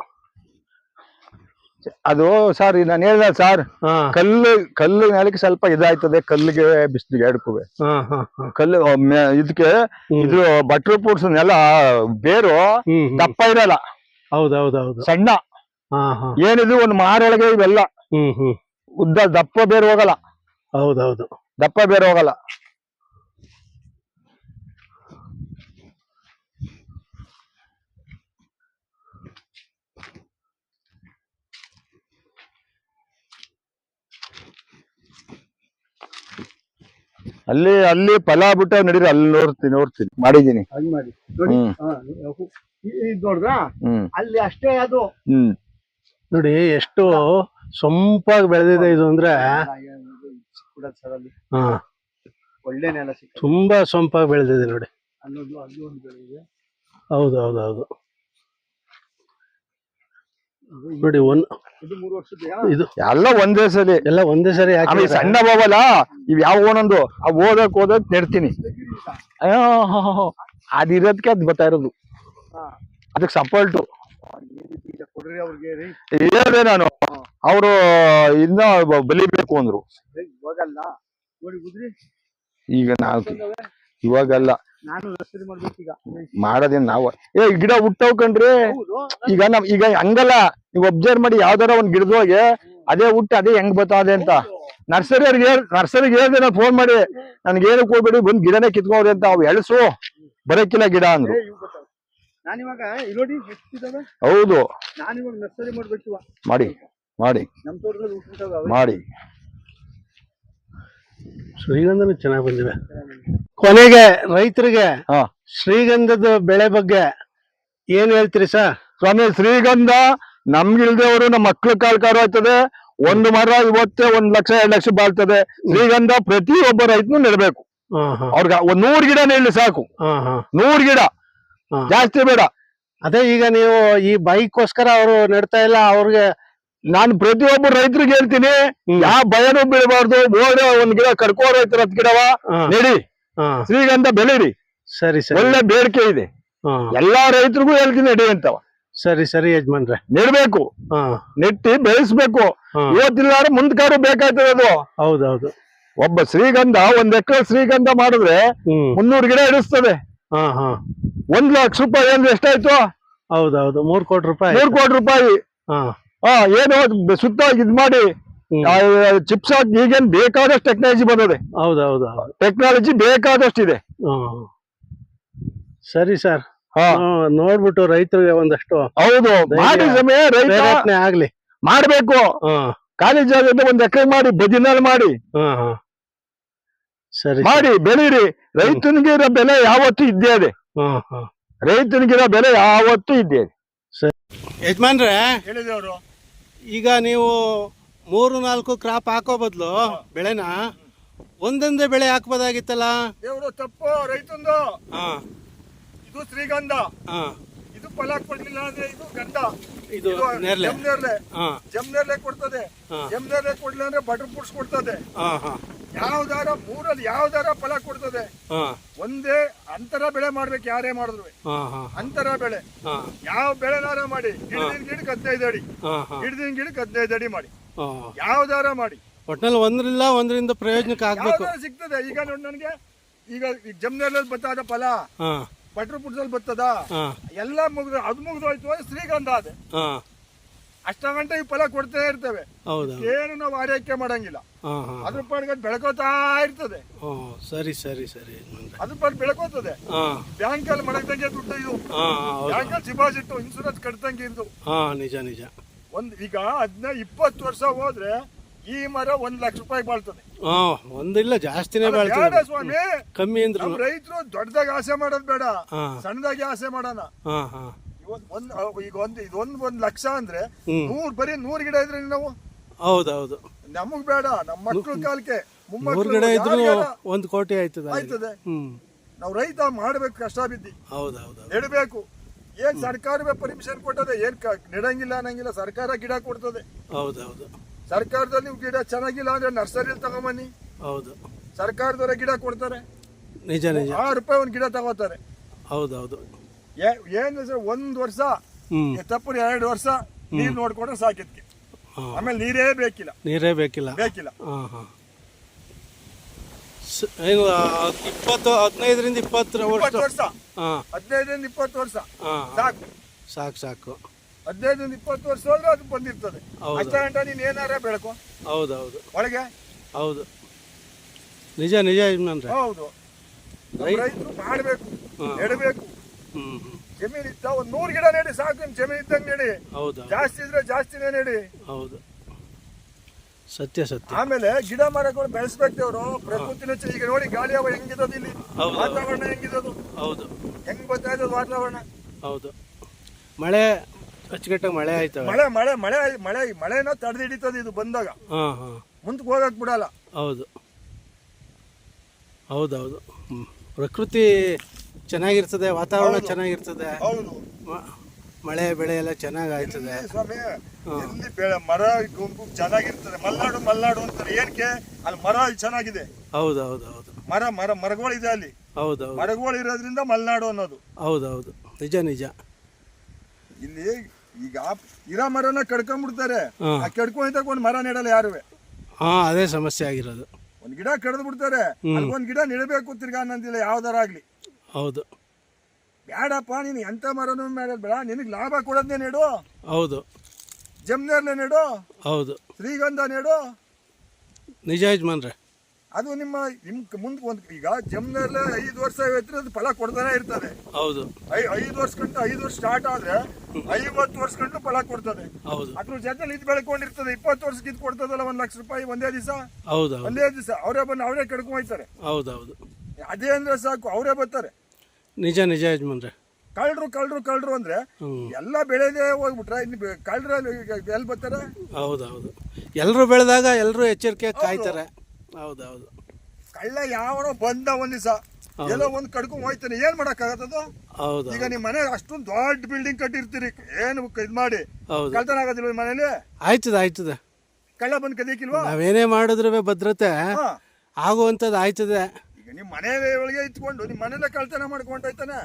ಅದು ಸರ್ ನಾನು ಹೇಳ್ದೆ ಸರ್ ಹಾ. ಕಲ್ಲು ಕಲ್ಲು ನೆಲಕ್ಕೆ ಸ್ವಲ್ಪ ಇದಾಯ್ತದೆ ಕಲ್ಲಿಗೆ ಬಿಸಿಲಿಗೆ ಎಡ್ಕುವೆ ಹಾ ಹಾ ಹಾ. ಕಲ್ಲು ಮೆ- ಇದಕ್ಕೆ ಹ್ಮ್. ಇದು ಬಟ್ರ್ ಫ್ರೂಟ್ಸ್ ನೆಲ ಬೇರು ಹ್ಮ್ ಹ್ಮ್. ದಪ್ಪ ಇರಲ್ಲ. ಹೌದೌದೌದು. ಸಣ್ಣ. ಹಾ ಹಾ. ಏನಿದು ಒಂದು ಮಾರೊಳಗೆ ಇವೆಲ್ಲ. ಹ್ಮ್ ಹ್ಮ್. ಉದ್ದ ದಪ್ಪ ಬೇರು ಹೋಗಲ್ಲ. ಹೌದೌದು. ದಪ್ಪ ಬೇರೆ ಹೋಗಲ್ಲ. ಅಲ್ಲಿ ಅಲ್ಲಿ ಫಲ ಬಿಟ್ಟ ನಡೀರಿ ಅಲ್ಲಿ ನೋಡ್ತೀನಿ ನೋಡ್ತೀನಿ. ಮಾಡಿದೀನಿ ಹಂಗ್ ಮಾಡಿ. ನೋಡಿ ಹ್ಮ್. ಹಾ, ಹೂ- ಇದ್ ನೋಡ್ರಾ ಹ್ಮ್. ಅಲ್ಲಿ ಅಷ್ಟೇ ಅದು. ಹ್ಮ್. ನೋಡಿ ಎಷ್ಟು ಸೊಂಪಾಗಿ ಬೆಳೆದಿದೆ ಇದು ಅಂದ್ರೆ ಸಿಕ್ಬಿಡತ್ತೆ ಸರ್ ಅಲ್ಲಿ. ಹಾ. ಒಳ್ಳೆ ನೆಲ ತುಂಬಾ ಸೊಂಪಾಗಿ ಬೆಳೆದಿದೆ ನೋಡಿ. ಅಲ್ಲೊಂದು ಅಲ್ಲಿ ಒಂದು ಬೆಳೆದಿದೆ. ಹೌದು ಹೌದು ಹೌದು. ನೋಡಿ ಒಂದ್ ಇದು ಮೂರು ವರ್ಷದ ಇದು ಎಲ್ಲ ಒಂದೇ ಸರಿ. ಎಲ್ಲ ಒಂದೇ ಸರಿ ಆಮೇಲೆ ಸಣ್ಣ ಹೋಗಲ್ಲ ಇವ್ ಯಾವ ಒಂದೊಂದು ಆ ಓದಕ್ ಓದಕ್ ನೆಡ್ತೀನಿ. ಅದಿರೋದ್ಕೆ ಅದಿರೋದಕ್ಕೆ ಅದ್ ಬರ್ತಾ ಇರೋದು. ಅದಕ್ಕೆ ಸಪೋರ್ಟು ಹೇಳಿದೆ ನಾನು. ಅವರು ಇನ್ನ ಬಲಿಬೇಕು ಅಂದ್ರು. ಈಗ ನಾವು ಇವಾಗಲ್ಲ. ನಾನು ಮಾಡ್ಬೇಕೀಗ ಮಾಡೋದೇನ್ ನಾವು? ಏ ಗಿಡ ಹುಟ್ಟವ್ ಕಣ್ರಿ. ಹೌದು. ಈಗ ನಮ್ ಈಗ ಹಂಗಲ್ಲ. ನೀವು ಒಬ್ಸರ್ವ್ ಮಾಡಿ ಯಾವ್ದಾರ ಒಂದ್ ಗಿಡದೋಗಿ ಅದೇ ಹುಟ್ಟಿ ಅದೇ ಹೆಂಗ್ ಬರ್ತದೆ ಅಂತ. ನರ್ಸರಿ ಅವ್ರಿಗೆ ನರ್ಸರಿಗೆ ಹೇಳ್ದೆ ನಾನು ಫೋನ್ ಮಾಡಿ. ನನ್ಗೆ ಏನಕ್ಕೆ ಹೋಗ್ಬೇಡಿ ಬಂದ್ ಗಿಡನೇ ಕಿತ್ಕೋರಿ ಅಂತ ಅವ್ ಎಳ್ಸು. ಬರಕ್ಕಿಲ್ಲ ಗಿಡ ಅಂದ್ರು. ಏ, ಇವ್ ಬರ್ತಾವೆ. ನಾನಿವಾಗ ಇಲ್ಲಿ ನೋಡಿ ಎಷ್ಟಿದಾವೆ ಹೌದು. ನಾನಿವಾಗ ನರ್ಸರಿ ಮಾಡ್ಬೇಕಿವ ಮಾಡಿ ಮಾಡಿ. ತೋಟದಲ್ಲಿ ಮಾಡಿ. ಶ್ರೀಗಂಧನೂ ಚೆನ್ನಾಗಿ ಬಂದಿದೆ ಕೊನೆಗೆ ರೈತರಿಗೆ ಹಾ. ಶ್ರೀಗಂಧದ ಬೆಳೆ ಬಗ್ಗೆ ಏನ್ ಹೇಳ್ತೀರಿ ಸರ್ ಸ್ವಾಮಿ ಶ್ರೀಗಂಧ ನಮ್ಗಿಲ್ದೇವರು ನಮ್ಮ ಮಕ್ಳ ಕಾಲ್ಕಾರ ಆಗ್ತದೆ. ಒಂದು ಮರ ಇವತ್ತೇ ಒಂದ್ ಲಕ್ಷ ಎರಡ್ ಲಕ್ಷ ಬಾಳ್ತದೆ. ಶ್ರೀಗಂಧ ಪ್ರತಿ ಒಬ್ಬ ರೈತನು ನೆಡಬೇಕು. ಹಾ ಹಾ. ಅವ್ರಿಗೆ ಒಂದ್ ನೂರ್ ಗಿಡ ನೆಡ್ಲಿ ಸಾಕು. ಹಾ ಹಾ. ನೂರ್ ಗಿಡ. ಹಾ. ಜಾಸ್ತಿ ಬೇಡ. ಅದೇ ಈಗ ನೀವು ಈ ಬೈಕ್ಗೋಸ್ಕರ ಅವರು ನೆಡ್ತಾ ಇಲ್ಲ ಅವ್ರಿಗೆ ನಾನು ಪ್ರತಿಯೊಬ್ಬ ರೈತರಿಗೆ ಹೇಳ್ತೀನಿ. ಯಾವ ಭಯನೂ ಬೀಳಬಾರ್ದು. ಹೋದ್ರೆ ಒಂದ್ ಗಿಡ ಕಡ್ಕೋ ರೈತರ ಹತ್ ಗಿಡವ ನೆಡಿ. ಶ್ರೀಗಂಧ ಬೆಳಿರಿ. ಸರಿ ಸರಿ. ಒಳ್ಳೆ ಬೇಡಿಕೆ ಇದೆ. ಎಲ್ಲಾ ರೈತರಿಗೂ ಹೇಳ್ತೀನಿ ನೆಡಿ ಅಂತವ. ಸರಿ ಸರಿ ಯಜಮಾನ್ರೆ. ನೆಡ್ಬೇಕು. ಹಾ. ನೆಟ್ಟಿ ಬೆಳೆಸ್ಬೇಕು. ಇವತ್ತಿಲ್ಲ ಇವತ್ತಿಲ್ಲಾರ ಮುಂದ್ಕಾರು ಬೇಕಾಯ್ತದೆ ಅದು. ಹೌದೌದು. ಒಬ್ಬ ಶ್ರೀಗಂಧ ಒಂದ್ ಎಕರೆ ಶ್ರೀಗಂಧ ಮಾಡಿದ್ರೆ ಮುನ್ನೂರು ಗಿಡ ಇಡಿಸ್ತದೆ. ಹಾ ಹಾ. ಒಂದ್ ಲಕ್ಷ ರೂಪಾಯಿ ಅಂದ್ರೆ ಎಷ್ಟಾಯ್ತು? ಹೌದೌದು ಮೂರ್ ಕೋಟಿ ರೂಪಾಯಿ ಮೂರ್ ಕೋಟಿ ರೂಪಾಯಿ. ಏನು ಸುತ್ತ ಇದ್ ಮಾಡಿ ಚಿಪ್ಸ್ ಹಾಕಿ ಈಗೇನ್ ಬೇಕಾದಷ್ಟು ಟೆಕ್ನಾಲಜಿ ಬಂದಿದೆ. ಹೌದೌದು. ಹೌದು ಟೆಕ್ನಾಲಜಿ ಬೇಕಾದಷ್ಟು ಇದೆ. ಸರಿ ಸರ್. ಹಾ. ನೋಡ್ಬಿಟ್ಟು ರೈತರಿಗೆ ಒಂದಷ್ಟು ಹೌದು. ಮಾಡಿ ಸಮಯ ರೈತ. ಪ್ರೇರೇಪಣೆ ಆಗ್ಲಿ. ಮಾಡ್ಬೇಕು. ಖಾಲಿ ಜಾಗದ ಒಂದ್ ಎಕರೆ ಮಾಡಿ ಬದಿನಲ್ಲಿ ಮಾಡಿ. ಸರಿ ಮಾಡಿ ಬೆಳೀರಿ. ರೈತನಿಗಿರೋ ಬೆಲೆ ಯಾವತ್ತೂ ಇದ್ದೇ ಅದೇ ರೈತನಿಗಿರೋ ಬೆಲೆ ಯಾವತ್ತೂ ಇದ್ದೇ ಇದೆ. ಯಜಮಾನ್ರೆ ಹೇಳಿದವರು ಈಗ ನೀವು ಮೂರು ನಾಲ್ಕು ಕ್ರಾಪ್ ಹಾಕೋ ಬದಲು ಬೆಳೆನ? ಒಂದೊಂದೇ ಬೆಳೆ ಹಾಕ್ಬೋದಾಗಿತ್ತಲ್ಲ? ದೇವರು ತಪ್ಪು ರೈತಂದು. ಹಾ. ಇದು ಶ್ರೀಗಂಧ. ಹಾ. ಇದು ಫಲ ಕೊಡ್ಲಿಲ್ಲ ಅಂದ್ರೆ ಇದು ಗಂಧ. ಇದು ನೇರ್ಲೆ. ಜಮ್ನೇರ್ಲೆ ಜಮ್ನೇರ್ಲೆ ಕೊಡ್ತದೆ. ಜಮ್ನೇರ್ಲೆ ಕೊಡ್ಲಿಲ್ಲ ಅಂದ್ರೆ ಬಟರ್ ಪುಡ್ಸ್ ಕೊಡ್ತದೆ. ಯಾವ್ದಾರ ಮೂರಲ್ಲಿ ಯಾವ್ದಾರ ಫಲ ಕೊಡ್ತದೆ. ಒಂದೇ ಅಂತರ ಬೆಳೆ ಮಾಡ್ಬೇಕು ಯಾರೇ ಮಾಡಿದ್ರು. ಅಂತರ ಬೆಳೆ. ಯಾವ ಬೆಳೆನಾರ ಮಾಡಿ. ಗಿಡದಿನ ಗಿಡಕ್ಕೆ ಹದಿನೈದು ಅಡಿ. ಗಿಡದಿನ ಗಿಡಕ್ಕೆ ಹದಿನೈದು ಅಡಿ ಮಾಡಿ. ಯಾವ್ದಾರ ಮಾಡಿ. ಒಟ್ನಲ್ಲಿ ಒಂದ್ರಿಲ್ಲ ಒಂದ್ರಿಂದ ಪ್ರಯೋಜನಕ್ಕೆ ಆಗ್ಬೇಕು. ಸಿಗ್ತದೆ. ಈಗ ನೋಡಿ ನನಗೆ ಈಗ ಈಗ ಜಮ್ನೇರ್ಲಲ್ಲಿ ಬತ್ತದ ಫಲ. ಹಾ ಪುಟ್ಟದಲ್ಲಿ ಬರ್ತದ? ಎಲ್ಲ ಮುಗಿದು ಅದು ಮುಗಿದೋಯ್ತು ಶ್ರೀಗಂಧ ಅದೇ. ಅಷ್ಟ ಗಂಟೆ ಈ ಫಲ ಕೊಡ್ತಾ ಇರ್ತೇವೆ. ಏನು ನಾವು ಆರೈಕೆ ಮಾಡಂಗಿಲ್ಲ. ಅದ್ರ ಪಾಡ್ಗೆ ಬೆಳಕೋತಾ ಇರ್ತದೆ. ಸರಿ ಸರಿ ಸರಿ. ಅದ್ರ ಪಾಡ್ ಬೆಳಕೋತದೆ. ಬ್ಯಾಂಕ್ ಅಲ್ಲಿ ಮಡಗ್ದಂಗೆ ದುಡ್ಡು ಇದು. ಬ್ಯಾಂಕ್ ಅಲ್ಲಿ ಡಿಪಾಸಿಟ್ ಇನ್ಸೂರೆನ್ಸ್ ಕಟ್ದಂಗೆ ಇದು ನಿಜ ನಿಜ. ಒಂದ್ ಈಗ ಹದಿನ ಇಪ್ಪತ್ತು ವರ್ಷ ಹೋದ್ರೆ ಈ ಮರ ಒಂದ್ ಲಕ್ಷ ರೂಪಾಯಿ ಬಾಳ್ತದೆ. ಹಾ ಒಂದಿಲ್ಲ ಜಾಸ್ತಿನೇ ಬೇಡ ಬೆಳ್ತದೆ ಸ್ವಾಮಿ. ಕಮ್ಮಿ ಅಂದ್ರು. ನಮ್ ರೈತರು ದೊಡ್ಡದಾಗಿ ಆಸೆ ಮಾಡೋದ್ ಬೇಡ. ಹಾ. ಸಣ್ಣದಾಗಿ ಆಸೆ ಮಾಡೋಣ ಹಾ ಹಾ. ಒಂದ್ ಈಗ ಒಂದ್ ಇದೊಂದ್ ಒಂದ್ ಲಕ್ಷ ಅಂದ್ರೆ ಹ್ಮ್. ನೂರ್ ಬರೀ ನೂರ್ ಗಿಡ ಇದ್ರೆ ನಾವು? ಹೌದೌದು. ನಮಗ್ ಬೇಡ ನಮ್ಮ ಮಕ್ಳು ಕಾಲಕ್ಕೆ ಮೂರ್ ಗಿಡ ಇದ್ರು ಒಂದ್ ಕೋಟಿ ಆಯ್ತದ ಆಯ್ತದೆ. ಹ್ಮ್. ನಾವು ರೈತ ಮಾಡ್ಬೇಕು ಕಷ್ಟ ಬಿದ್ದಿ ಹೌದೌದು. ನೆಡಬೇಕು. ಏನ್ ಸರ್ಕಾರವೇ ಪರ್ಮಿಷನ್ ಕೊಟ್ಟದೆ ಏನ್ ಕ- ನೆಡಂಗಿಲ್ಲ ಅನ್ನಂಗಿಲ್ಲ ಸರ್ಕಾರ ಗಿಡ ಕೊಡ್ತದೆ. ಹೌದೌದು. ಸರ್ಕಾರದಲ್ಲಿ ನೀವು ಗಿಡ ಚೆನ್ನಾಗಿಲ್ಲ ಅಂದ್ರೆ ನರ್ಸರಿಯಲ್ಲಿ ತಗೊಂಬನ್ನಿ. ಹೌದು. ಸರ್ಕಾರದವರ ಗಿಡ ಕೊಡ್ತಾರೆ. ನಿಜ ನಿಜ. ಆರು ರೂಪಾಯಿ ಒಂದು ಗಿಡ ತಗೋತಾರೆ. ಹೌದೌದು ಏ- ಏನು ಸರ್ ಒಂದ್ ವರ್ಷ ಹ್ಮ್. ತಪ್ಪು ಎರಡು ವರ್ಷ ನೀರ್ ನೋಡ್ಕೊಂಡ್ರೆ ಸಾಕಿದ್ಕೆ. ಹಾ. ಆಮೇಲೆ ನೀರೇ ಬೇಕಿಲ್ಲ. ನೀರೇ ಬೇಕಿಲ್ಲ. ಬೇಕಿಲ್ಲ. ಹಾ ಹಾ. ಸ- ಏನು ಆ, ಇಪ್ಪತ್ತು ಹದಿನೈದರಿಂದ ಇಪ್ಪತ್ತರ ಇಪ್ಪತ್ತು ವರ್ಷ. ವರ್ಷ. ಹಾ. ಹದಿನೈದರಿಂದ ಇಪ್ಪತ್ತು ವರ್ಷ. ಹಾ. ಸಾಕು. ಸಾಕು ಸಾಕು. ಹದಿನೈದರಿಂದ ಇಪ್ಪತ್ತು ವರ್ಷ ಹೋದ್ರೆ ಅದು ಬಂದಿರ್ತದೆ ಅಷ್ಟೇ ಗಂಟ ನೀನು ಏನಾರ ಬೆಳಕು. ಹೌದೌದು ಒಳಗೆ? ಹೌದು. ನಿಜ ನಿಜ ಯಜಮಾನ್ರೆ ಹೌದು. ರೈತರು ಮಾಡಬೇಕು. ನೆಡಬೇಕು. ಜಮೀನ್ ಇತ್ತ ಒಂದು ನೂರ್ ಗಿಡ ನೆಡಿ ಸಾಕು ನಿಮ್ಮ ಜಮೀನ್ ಇದ್ದಂಗೆ ನೆಡಿ. ಹೌದು ಜಾಸ್ತಿ ಇದ್ರೆ ಜಾಸ್ತಿನೇ ನೆಡಿ. ಹೌದು. ಸತ್ಯ ಸತ್ಯ. ಆಮೇಲೆ ಗಿಡ ಮರಗಳು ಬೆಳೆಸ್ಬೇಕು ಅವರು ಪ್ರಕೃತಿ ಚೆ- ಈಗ ನೋಡಿ ಗಾಳಿ ಹವ ಹೆಂಗಿರೋದು ಇಲ್ಲಿ. ವಾತಾವರಣ ಹೆಂಗಿರೋದು ಹೌದು. ಹೆಂಗ್ ಗೊತ್ತಾಯ್ತದ ವಾತಾವರಣ? ಹೌದು. ಮಳೆ ಅಚ್ಚುಕಟ್ಟಾಗಿ ಮಳೆ ಆಯ್ತು ಮಳೆ ಮಳೆ ಮಳೆ ಮಳೆ ಮಳೆನ ತಡೆದು ಹಿಡಿತದೆ ಇದು ಬಂದಾಗ. ಹಾ ಹಾ. ಮುಂದಕ್ಕೆ ಹೋಗಕ್ ಬಿಡಲ್ಲ. ಹೌದು. ಹೌದೌದು. ಪ್ರಕೃತಿ ಚೆನ್ನಾಗಿರ್ತದೆ ವಾತಾವರಣ ಚೆನ್ನಾಗಿರ್ತದೆ. ಹೌದು. ಮಳೆ ಬೆಳೆ ಎಲ್ಲ ಚೆನ್ನಾಗಿ ಆಯ್ತದೆ. ಸ್ವಾಮಿ ಬೆಳೆ ಮರ ಗುಂಪು ಚೆನ್ನಾಗಿರ್ತದೆ. ಮಲ್ನಾಡು ಮಲ್ನಾಡು ಅಂತಾರೆ. ಏನಕ್ಕೆ ಅಲ್ಲಿ ಮರ ಚೆನ್ನಾಗಿದೆ. ಹೌದು ಹೌದು ಹೌದು ಮರ ಮರ ಮರಗಳಿದೆ ಅಲ್ಲಿ. ಹೌದು ಹೌದು ಮರಗಳು ಇರೋದ್ರಿಂದ ಮಲ್ನಾಡು ಅನ್ನೋದು. ಹೌದು ಹೌದು ನಿಜ ನಿಜ. ಇಲ್ಲಿ ಈಗ ಇರೋ ಮರನ ಕಡ್ಕೊಂಡ್ಬಿಡ್ತಾರೆ. ಆ ಕಡ್ಕೊಂಡ್ ಒಂದ್ ಮರ ನೆಡಲ್ಲ ಯಾರು? ಹಾ ಅದೇ ಸಮಸ್ಯೆ ಆಗಿರೋದು. ಒಂದ್ ಗಿಡ ಕಡ್ದು ಬಿಡ್ತಾರೆ ಒಂದ್ ಗಿಡ ನೆಡಬೇಕು ತಿರ್ಗಾ ಅನ್ನೋದಿಲ್ಲ ಯಾವ್ದಾರ ಆಗ್ಲಿ. ಹೌದು. ಬೇಡಪ್ಪ ನೀನು ಎಂತ ಮರನೂ ಮಾಡೋದ್ ಬೇಡ. ನಿನಗೆ ಲಾಭ ಕೊಡೋದ್ನೇ ನೆಡು. ಹೌದು. ಜಮ್ನೇರ್ಲೆ ನೆಡು. ಹೌದು. ಶ್ರೀಗಂಧ ನೆಡು. ನಿಜ ಯಜಮಾನ್ರೆ. ಅದು ನಿಮ್ಮ ನಿಮ್ ಮುಂದೆ ಒಂದು ಈಗ ಜಮ್ನಲ್ಲ ಐದು ವರ್ಷ ಐವತ್ತು ಅದು ಫಲ ಕೊಡ್ತಾನೆ ಇರ್ತದೆ. ಹೌದು. ಐದು ವರ್ಷ ಗಂಟು ಐದು ವರ್ಷ ಸ್ಟಾರ್ಟ್ ಆದ್ರೆ ಐವತ್ತು ವರ್ಷ ಗಂಟು ಫಲ ಕೊಡ್ತದೆ. ಹೌದು. ಅದ್ರ ಜೊತೆ ಇದು ಬೆಳ್ಕೊಂಡಿರ್ತದೆ. ಇಪ್ಪತ್ತು ವರ್ಷಕ್ಕೆ ಇದು ಕೊಡ್ತದಲ್ಲ ಒಂದ್ ಲಕ್ಷ ರೂಪಾಯಿ ಒಂದೇ ದಿವಸ? ಹೌದು ಒಂದೇ ದಿವಸ. ಅವರೇ ಬಂದು ಅವರೇ ಕಡ್ಕೊಂಡು ಹೋಯ್ತಾರೆ. ಹೌದು ಹೌದು. ಅದೇ ಅಂದ್ರೆ ಸಾಕು ಅವರೇ ಬರ್ತಾರೆ. ನಿಜ ನಿಜ ಯಜಮಾನ್ರೆ. ಕಳ್ಳರು ಕಳ್ಳರು ಕಳ್ಳರು ಅಂದ್ರೆ ಎಲ್ಲ ಬೆಳೆದೇ ಹೋಗ್ಬಿಟ್ರೆ ಇನ್ನು ಕಳ್ರ ಎಲ್ಲಿ ಬರ್ತಾರೆ? ಹೌದು ಹೌದು. ಎಲ್ಲರೂ ಬೆಳೆದಾಗ ಎಲ್ಲರೂ ಎಚ್ಚರಿಕೆ ಕಾಯ್ತಾರೆ. ಹೌದು ಹೌದು ಕಳ್ಳ ಯಾವನೋ ಬಂದ ಒಂದ್ ದಿವಸ ಎಲ್ಲೋ ಒಂದ್ ಕಡ್ಕೊಂಡ್ ಹೋಯ್ತಾನೆ ಏನ್ ಮಾಡಕ್ ಆಗತ್ತದು ಹೌದು. ಈಗ ನಿಮ್ ಮನೆ ಅಷ್ಟೊಂದು ದೊಡ್ಡ ಬಿಲ್ಡಿಂಗ್ ಕಟ್ಟಿರ್ತೀರಿ ಏನು ಇದ್ ಮಾಡಿ? ಹೌದು. ಕಳ್ತನ ಆಗೋದಿಲ್ವ ಈ ಮನೇಲಿ? ಆಯ್ತದ ಆಯ್ತದ. ಕಳ್ಳ ಬಂದ್ ಕದಿಯಕ್ಕಿಲ್ವಾ ನಾವೇನೇ ಮಾಡಿದ್ರು ಭದ್ರತೆ ಹಾ. ಆಗುವಂಥದ್ದು ಆಯ್ತದೆ. ಈಗ ನಿಮ್ ಮನೆ ಒಳಗೆ ಇಟ್ಕೊಂಡು ನಿಮ್ ಮನೇಲೆ ಕಳ್ತನ ಮಾಡ್ಕೊಂಡೋಯ್ತಾನೆ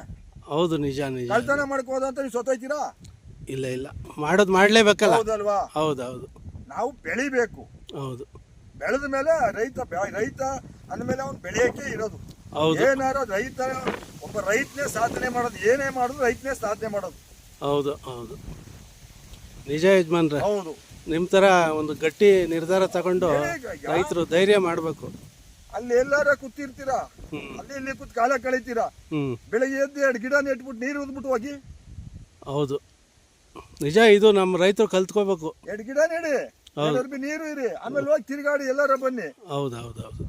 ಹೌದು ನಿಜ ನಿಜ. ಕಳ್ತನ ಮಾಡ್ಕೋದ ಅಂತ ನೀವು ಸೊತ್ತೋಯ್ತೀರಾ ಇಲ್ಲ ಇಲ್ಲ. ಮಾಡೋದು ಮಾಡಲೇಬೇಕಲ್ಲ? ಹೌದಲ್ವಾ? ಹೌದು ಹೌದು ನಾವು ಬೆಳಿಬೇಕು. ಹೌದು. ಬೆಳೆದ ಮೇಲೆ ರೈತ ರೈತ ಅಂದಮೇಲೆ ಅವ್ನು ಬೆಳೆಯಕ್ಕೆ ಇರೋದು. ಏನಾರ ರೈತ ಒಬ್ಬ ರೈತನೇ ಸಾಧನೆ ಮಾಡೋದು ಏನೇ ಮಾಡೋದು ರೈತನೇ ಸಾಧನೆ ಮಾಡೋದು. ಹೌದು ಹೌದು. ನಿಜ ಯಜಮಾನ್ರೆ. ಹೌದು. ನಿಮ್ಮ ಥರ ಒಂದು ಗಟ್ಟಿ ನಿರ್ಧಾರ ತಗೊಂಡು ರೈತರು ಧೈರ್ಯ ಮಾಡಬೇಕು. ಅಲ್ಲಿ ಎಲ್ಲಾರ ಕೂತಿರ್ತೀರಾ? ಅಲ್ಲಿ ಇಲ್ಲಿ ಕೂತ್ ಕಾಲ ಕಳೀತೀರಾ? ಬೆಳಿಗ್ಗೆ ಎದ್ದು ಎರಡು ಗಿಡ ನೆಟ್ಬಿಟ್ಟು ನೀರು ಉದ್ಬಿಟ್ಟು ಹೋಗಿ. ಹೌದು. ನಿಜ ಇದು ನಮ್ಮ ರೈತರು ಕಲ್ತ್ಕೋಬೇಕು. ಎರಡು ಗಿಡ ನೆಡಿ. ಎಲ್ಲರ ನೀರು ಇರಿ. ಆಮೇಲೆ ಹೋಗಿ ತಿರುಗಾಡಿ ಎಲ್ಲಾರ ಬನ್ನಿ. ಹೌದು ಹೌದು ಹೌದು.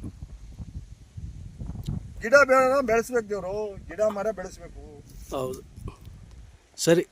ಗಿಡ ಬೆಳ ಬೆಳೆಸ್ಬೇಕು ದೇವ್ರು. ಗಿಡ ಮರ ಬೆಳೆಸ್ಬೇಕು. ಹೌದು. ಸರಿ.